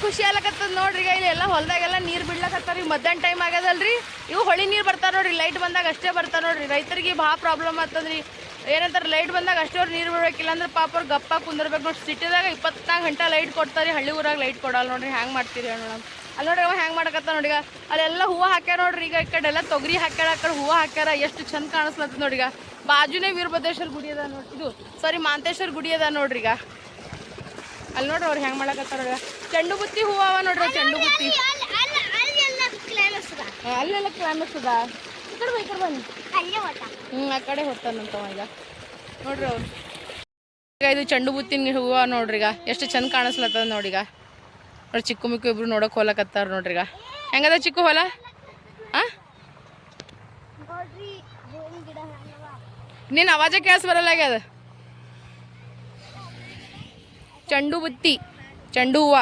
ಖುಷಿ ಆಗ್ಲಕತ್ತದ ನೋಡ್ರಿ ಇಲ್ಲಿ ಎಲ್ಲ ಹೊಲದಾಗೆಲ್ಲ ನೀರು ಬಿಡ್ಲಕತ್ತಾರ. ಈಗ ಮಧ್ಯಾಹ್ನ ಟೈಮ್ ಆಗದಲ್ರಿ. ಇವು ಹೊಳಿ ನೀರು ಬರ್ತಾರ ನೋಡ್ರಿ. ಲೈಟ್ ಬಂದಾಗ ಅಷ್ಟೇ ಬರ್ತಾರ ನೋಡ್ರಿ. ರೈತರಿಗೆ ಭಾಳ ಪ್ರಾಬ್ಲಮ್ ಆಗ್ತದ್ರಿ. ಏನಂತಾರೆ ಲೈಟ್ ಬಂದಾಗ ಅಷ್ಟೇ ಅವ್ರು ನೀರು ಬಿಡ್ಬೇಕಿಲ್ಲ ಅಂದ್ರೆ ಪಾಪ ಅವ್ರು ಗಪ್ಪ ಕುಂದಿರ್ಬೇಕು ನೋಡಿ ಸಿಟಿದಾಗ ಇಪ್ಪತ್ನಾಲ್ಕು ಗಂಟೆ ಲೈಟ್ ಕೊಡ್ತಾರೆ. ಹಳ್ಳಿ ಊರಾಗ ಲೈಟ್ ಕೊಡಲ್ಲ ನೋಡ್ರಿ. ಹ್ಯಾಂಗೆ ಮಾಡ್ತೀರಿ ಮೇಡಮ್. ಅಲ್ಲಿ ನೋಡ್ರಿ ಅವ ಹ್ಯಾಂಗೆ ಮಾಡಕತ್ತ ನೋಡಿ ಈಗ ಅಲ್ಲೆಲ್ಲ ಹೂವು ಹಾಕ್ಯಾರ ನೋಡ್ರಿ. ಈಗ ಈ ಕಡೆ ಎಲ್ಲ ತೊಗರಿ ಹಾಕ್ಯಾರ, ಆ ಕಡೆ ಹೂವು ಹಾಕ್ಯಾರ. ಎಷ್ಟು ಚಂದ ಕಾಣಿಸ್ಲತ್ತದ ನೋಡಿಗ ಈಗ. ಬಾಜುನೇ ವೀರಭದ್ರೇಶ್ವರ ಗುಡಿ ಅದ ಇದು ಸಾರಿ ಮಾಂತೇಶ್ವರ ಗುಡಿ ಅದ ನೋಡ್ರಿ ಈಗ. ಅಲ್ಲಿ ನೋಡ್ರಿ ಅವ್ರು ಹೆಂಗ್ ಮಾಡಕತ್ತಾರ ಚಂಡು ಬುತ್ತಿ ಹೂವ ಅವ ನೋಡ್ರಿ ಚೆಂಡು ಬುತ್ತಿ. ಅಲ್ಲೆಲ್ಲ ಕ್ಲೈಮೇಕ್ಸ್ ಅದ ಈ ಕಡೆ ಬಾ, ಈ ಕಡೆ ಬನ್ನಿ ಹ್ಮ್ ಆ ಕಡೆ ಹೊತ್ತಾನಂತವ ಈಗ. ನೋಡ್ರಿ ಅವ್ರು. ಈಗ ಇದು ಚೆಂಡು ಬುತ್ತಿನ ಹೂವ ನೋಡ್ರಿ ಈಗ. ಎಷ್ಟು ಚಂದ ಕಾಣಿಸ್ಲತ್ತದ ನೋಡಿಗ ಈಗ. ಅವ್ರು ಚಿಕ್ಕು ಮಿಕ್ಕು ಇಬ್ರು ನೋಡಕ್ ಹೋಲಕತ್ತಾರ ನೋಡ್ರಿ ಈಗ. ಹೆಂಗದ ಚಿಕ್ಕು ಹೊಲ? ಹೆಂಗವ ನಿನ್ನ ಅವಾಜ ಕೇಳಿಸ್ ಬರಲ್ಲಾಗ್ಯದ? ಚೆಂಡು ಬುತ್ತಿ ಚಂಡು ಹೂವ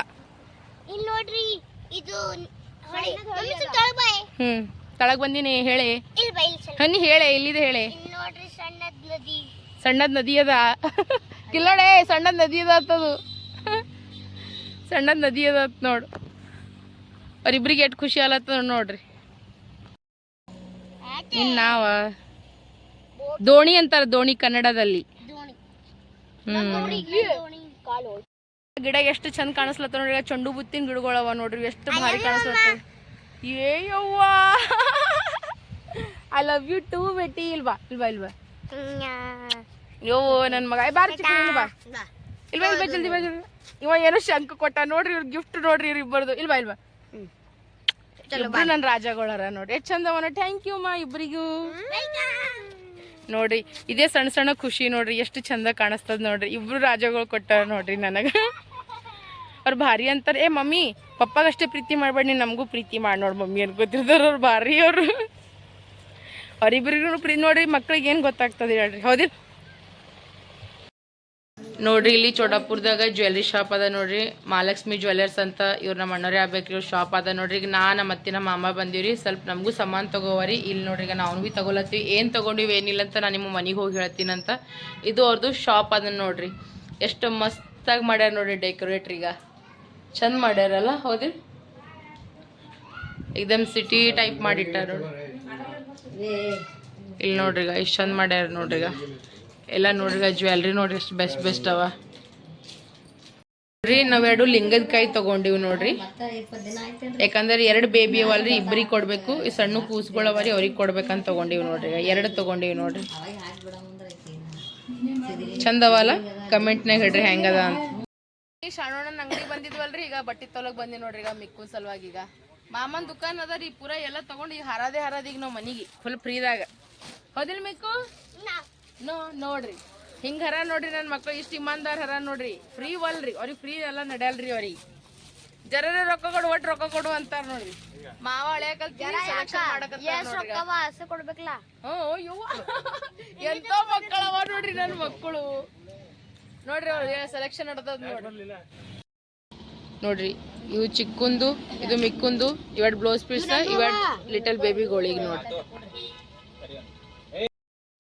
ಇಲ್ಲಿ ನೋಡ್ರಿ ಇದು ಹ್ಮ್ ತಳಗ್ ಬಂದಿನಿ ಹೇಳಿ. ಹನಿ ಹೇಳಿ ಇಲ್ಲಿದ ಹೇಳಿ. ನೋಡ್ರಿ ಸಣ್ಣದ್ ನದಿ. ಸಣ್ಣದ್ ನದಿ ಅದ. ಕಿಲ್ಲಡೆ ಸಣ್ಣದ್ ನದಿ ಅದ ಅಂತದು ಸಣ್ಣದ್ ನದಿ ಅದ ಅಂತ ನೋಡು. ಅವ್ರಿಬ್ರಿಗೆ ಎಷ್ಟು ಖುಷಿ ಆಲತ್ತದ ನೋಡ್ರಿ. ಇನ್ ನಾವ. ದೋಣಿ ಅಂತಾರ ದೋಣಿ ಕನ್ನಡದಲ್ಲಿ. ಹ್ಮ್. ಗಿಡ ಎಷ್ಟು ಚಂದ ಕಾಣಿಸ್ಲತ್ತ ನೋಡ್ರಿ ಚಂಡು ಬುತ್ತಿನ ಗಿಡಗಳವ ನೋಡ್ರಿ ಎಷ್ಟು ಭಾರಿ ಕಾಣಿಸ್ಲತ್ತ. ಏಯವ್ವ ಯವ್ವ ಐ ಲವ್ ಯು ಟೂ ಬೆಟ್ಟಿ ಇಲ್ವಾ ಇಲ್ವಾ? ಇಲ್ವಾ ಯೋ. ನನ್ನ ಮಗ. ಬಾರ ಚಿಕ್ಕ ಇಲ್ವಾ? ಇಲ್ವಾ ಇಲ್ವಾ ಜಲ್ದಿ ಬಾ ಜಲ್ದಿ. ಇವ ಏನೋ ಶಂಕ ಕೊಟ್ಟ. ನೋಡ್ರಿ ಇವ್ರ ಗಿಫ್ಟ್ ನೋಡ್ರಿ ಇವ್ರ ಇಬ್ಬರದು. ಇಲ್ವಾ ಇಲ್ವಾ? ಇಬ್ರು ನನ್ನ ರಾಜಗಳರ ನೋಡ್ರಿ. ಎಷ್ಟು ಚಂದ ಅವನ ಥ್ಯಾಂಕ್ ಯು ಮಾ ಇಬ್ಬರಿಗೂ ನೋಡ್ರಿ ಇದೇ ಸಣ್ಣ ಸಣ್ಣ ಖುಷಿ ನೋಡ್ರಿ, ಎಷ್ಟು ಚಂದ ಕಾಣಿಸ್ತದ ನೋಡ್ರಿ. ಇಬ್ರು ರಾಜಗಳು ಕೊಟ್ಟಾರ ನೋಡ್ರಿ ನನಗ. ಅವ್ರು ಭಾರಿ ಅಂತಾರೆ, ಏ ಮಮ್ಮಿ, ಪಪ್ಪಾಗಷ್ಟೇ ಪ್ರೀತಿ ಮಾಡಬೇಡಿ, ನೀನು ನಮಗೂ ಪ್ರೀತಿ ಮಾಡಿ ನೋಡಿ ಮಮ್ಮಿ ಅನ್ಕೋತಿರ್ತಾರ ಅವ್ರು ಭಾರಿ ಅವರು. ಅವ್ರಿಬ್ರಿಗೂ ಪ್ರೀತಿ ನೋಡ್ರಿ ಮಕ್ಳಿಗೆ ಏನು ಗೊತ್ತಾಗ್ತದೆ ಹೇಳ್ರಿ ಹೌದಿಲ್ಲ ನೋಡ್ರಿ ಇಲ್ಲಿ ಚೋಡಾಪುರದಾಗ ಜ್ಯುವೆಲ್ರಿ ಶಾಪ್ ಅದ ನೋಡ್ರಿ. ಮಹಾಲಕ್ಷ್ಮಿ ಜ್ಯುವೆಲ್ಲರ್ಸ್ ಅಂತ ಇವ್ರ ನಮ್ಮ ಅಣ್ಣರೇ ಆಗ್ಬೇಕು ಇವ್ರ ಶಾಪ್ ಅದ ನೋಡ್ರಿ. ಈಗ ನಾ ನಮ್ಮ ಅತ್ತಿನ ನಮ್ಮ ಮಾಮ ಬಂದೀವ್ರಿ. ಸ್ವಲ್ಪ ನಮಗೂ ಸಾಮಾನು ತಗೋವರಿ. ಇಲ್ಲಿ ನೋಡ್ರಿ ಈಗ ನಾವು ಭೀ ತಗೊಲತ್ತೀವಿ. ಏನು ತಗೊಂಡಿವಿ ಏನಿಲ್ಲ ಅಂತ ನಾನು ನಿಮ್ಮ ಮನೆಗೆ ಹೋಗಿ ಹೇಳ್ತೀನಂತ ಇದು ಅವ್ರದ್ದು ಶಾಪ್ ಅದ ನೋಡ್ರಿ. ಎಷ್ಟು ಮಸ್ತಾಗಿ ಮಾಡ್ಯಾರ ನೋಡ್ರಿ ಡೆಕೋರೇಟ್ರ್ ಈಗ. ಚಂದ ಮಾಡ್ಯಾರಲ್ಲ ಹೌದ್ರಿ? ಎಕ್ದಮ್ ಸಿಟಿ ಟೈಪ್ ಮಾಡಿಟ್ಟಾರ ನೋಡ್ರಿ. ಇಲ್ಲಿ ನೋಡ್ರಿ ಈಗ ಎಷ್ಟು ಚಂದ ಮಾಡ್ಯಾರ ನೋಡ್ರಿ ಈಗ. ಎಲ್ಲ ನೋಡ್ರಿ ಜ್ಯುವೆಲ್ರಿ ನೋಡ್ರಿ ಎಷ್ಟು ಬೆಸ್ಟ್ ಬೆಸ್ಟ್ ಅವ. ನೋಡ್ರಿ ನಾವೆರಡು ಲಿಂಗದ ಕಾಯಿ ತಗೊಂಡಿವಿ ನೋಡ್ರಿ. ಯಾಕಂದ್ರೆ ಎರಡು ಬೇಬಿ ಅವಲ್ರಿ ಇಬ್ಬರಿಗೆ ಕೊಡ್ಬೇಕು, ಈ ಸಣ್ಣ ಕೂಸುಗಳವರಿ ಅವರಿ, ಅವ್ರಿಗೆ ಕೊಡ್ಬೇಕಂತ ತಗೊಂಡಿವಿ ನೋಡ್ರಿ. ಎರಡು ತಗೊಂಡಿವಿ ನೋಡ್ರಿ. ಚಂದವಲ್ಲ ಕಮೆಂಟ್ನಾಗ ಹೇಳ್ರಿ ಹೆಂಗದ ಅಂತ. ಶಾಣೋಣನ ಅಂಗಡಿ ಬಂದಿದ್ವಲ್ರಿ, ಈಗ ಬಟ್ಟೆ ತೊಲಗ್ ಬಂದಿ ನೋಡ್ರಿ ಈಗ ಮಿಕ್ಕು ಸಲುವಾಗಿ ಈಗ. ಮಾಮನ್ ದುಕಾನ್ ಅದ ರೀ ಪೂರ ಎಲ್ಲ ತಗೊಂಡು ಈಗ ಹರಾದೆ ಹರಾದ ಈಗ ನಾವು ಮನಿಗೆ ಫುಲ್ ಫ್ರೀದಾಗ ಹೋದಿಲ್ ಮಿಕ್ಕು? ನೋ ನೋಡ್ರಿ. ಹಿಂಗ ಹರ ನೋಡ್ರಿ ನನ್ನ ಮಕ್ಳು ಇಷ್ಟು ಇಮಾನ್ದಾರ್ ಹರ ನೋಡ್ರಿ. ಫ್ರೀ ವಲ್ರಿ ಅವ್ರಿಗೆ ಫ್ರೀ ಎಲ್ಲ ನಡೆಯಲ್ರಿ ಅವ್ರಿಗೆ. ಜರ ರೊಕ್ಕ ಕೊಡು ಒಟ್ಟು ರೊಕ್ಕ ಕೊಡು ಅಂತಾರ ನೋಡ್ರಿ. ಮಾವ ಹಳೆ ಕೊಡ್ಬೇಕಲ್ಲ ಹ್ಞೂ ಯವ್ವ. ಎಂತ ಮಕ್ಕಳವ ನೋಡ್ರಿ ನನ್ನ ಮಕ್ಕಳು. ನೋಡ್ರಿ ಅವ್ರ ಸೆಲೆಕ್ಷನ್ ನಡ್ದದ ನೋಡ್ರಿ. ನೋಡ್ರಿ ಇವು ಚಿಕ್ಕುಂದು ಇದು ಮಿಕ್ಕುಂದು ಇವಡ್ ಬ್ಲೌಸ್ ಪೀಸ್ ಇವಡ್ ಲಿಟಲ್ ಬೇಬಿಗಳಿಗೆ ನೋಡ್ರಿ.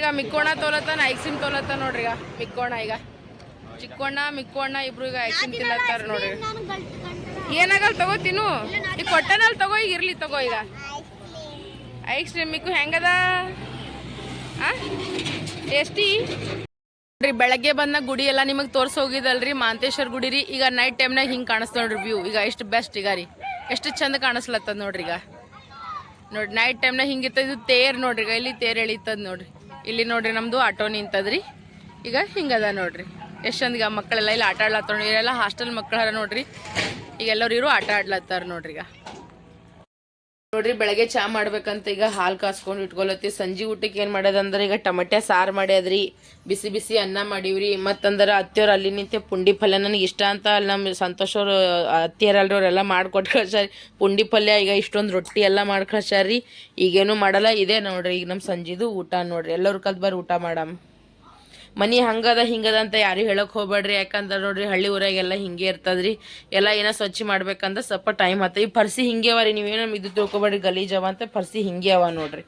ಈಗ ಮಿಕ್ಕೋಣ ತೋಲತ್ತಾನ ಐಕ್ಸಿನ್ ತೋಲತ್ತ ನೋಡ್ರಿ ಈಗ. ಮಿಕ್ಕೋಣ ಈಗ. ಚಿಕ್ಕೋಣ ಮಿಕ್ಕೋಣ ಇಬ್ರು ಈಗ ಐಕ್ಸಿನ್ ತಿನ್ನತ್ತಾರ ನೋಡ್ರಿ. ಏನಾಗಲ್ಲ ತಗೋ ತಿನ್ನು. ಈಗ ಕೊಟ್ಟನಲ್ಲಿ ತಗೋ ಈಗ ಇರ್ಲಿ ತಗೋ ಈಗ. ಐಸ್ ಕ್ರೀಮ್ ಮಿಕ್ಕು ಹೆಂಗದ? ಆ? ಟೇಸ್ಟಿ ನೋಡ್ರಿ ಬೆಳಗ್ಗೆ ಬಂದ ಗುಡಿ ಎಲ್ಲ ನಿಮಗೆ ತೋರ್ಸಿ ಹೋಗಿದಲ್ರಿ. ಮಾಂತೇಶ್ವರ ಗುಡಿ ರೀ. ಈಗ ನೈಟ್ ಟೈಮ್ನಾಗ ಹಿಂಗೆ ಕಾಣಿಸ್ತ ನೋಡ್ರಿ ವ್ಯೂ ಈಗ ಎಷ್ಟು ಬೆಸ್ಟ್ ಈಗ ರೀ. ಎಷ್ಟು ಚಂದ ಕಾಣಿಸ್ಲತ್ತದ ನೋಡ್ರಿ ಈಗ. ನೋಡಿ ನೈಟ್ ಟೈಮ್ನಾಗ ಹಿಂಗಿರ್ತದ ಇದು ತೇರ್ ನೋಡ್ರಿ ಈಗ. ಇಲ್ಲಿ ತೇರ್ ಎಳಿತದ ನೋಡ್ರಿ. ಇಲ್ಲಿ ನೋಡ್ರಿ ನಮ್ದು ಆಟೋ ನಿಂತದ್ರಿ. ಈಗ ಹಿಂಗದ ನೋಡ್ರಿ. ಎಷ್ಟು ಚಂದ ಈಗ ಮಕ್ಕಳೆಲ್ಲ ಇಲ್ಲಿ ಆಟ ಆಡ್ಲತ್ತಾರ ಇವರೆಲ್ಲ ಹಾಸ್ಟೆಲ್ ಮಕ್ಕಳ ನೋಡ್ರಿ. ಈಗ ಎಲ್ಲರೂ ಇರು ಆಟ ಆಡ್ಲತ್ತಾರ ನೋಡ್ರಿ ಈಗ. ನೋಡ್ರಿ, ಬೆಳಗ್ಗೆ ಚಾ ಮಾಡ್ಬೇಕಂತ ಈಗ ಹಾಲು ಕಾಸ್ಕೊಂಡು ಇಟ್ಕೊಳತ್ತಿ. ಸಂಜೆ ಊಟಕ್ಕೆ ಏನು ಮಾಡೋದಂದ್ರೆ, ಈಗ ಟಮಟೆ ಸಾರು ಮಾಡ್ಯಾದ್ರಿ. ಬಿಸಿ ಬಿಸಿ ಅನ್ನ ಮಾಡೀವ್ರಿ. ಮತ್ತಂದ್ರೆ ಅತ್ತಿಯವ್ರು ಅಲ್ಲಿ ನಿಂತೆ ಪುಂಡಿ ಪಲ್ಯ. ನನಗೆ ಇಷ್ಟ ಅಂತ ಅಲ್ಲಿ ನಮ್ಮ ಸಂತೋಷ್ ಅವ್ರು ಅತ್ತಿಯರಲ್ರಿ ಅವರೆಲ್ಲ ಮಾಡ್ಕೊಟ್ಟು ಕಳ್ಸಾರಿ ಪುಂಡಿ ಪಲ್ಯ ಈಗ ಇಷ್ಟೊಂದು ರೊಟ್ಟಿ ಎಲ್ಲ ಮಾಡಿ ಕಳ್ಸಾರಿ ಈಗೇನು ಮಾಡಲ್ಲ. ಇದೇ ನೋಡ್ರಿ, ಈಗ ನಮ್ಮ ಸಂಜಿದು ಊಟ ನೋಡ್ರಿ. ಎಲ್ಲರೂ ಕಲ್ತ್ ಬರ್ರಿ ಊಟ ಮಾಡಮ್. ಮನಿ ಹಂಗದ, ಹಿಂಗದ ಅಂತ ಯಾರು ಹೇಳಕ್ ಹೋಗ್ಬೇಡ್ರಿ. ಯಾಕಂದ್ರೆ ನೋಡ್ರಿ, ಹಳ್ಳಿ ಊರಾಗೆಲ್ಲ ಹಿಂಗೆ ಇರ್ತದ್ರಿ. ಎಲ್ಲ ಏನೋ ಸ್ವಚ್ಛ ಮಾಡ್ಬೇಕಂದ್ರೆ ಸ್ವಲ್ಪ ಟೈಮ್ ಆತ ಈ ಪರ್ಸಿ ಹಿಂಗೆ ಅವ ರೀ, ನೀವೇನೋ ಇದು ತಿಳ್ಕೊಬೇಡ್ರಿ ಗಲೀಜವ ಅಂತ ಪರ್ಸಿ ಹಿಂಗೆ ಅವ ನೋಡ್ರಿ.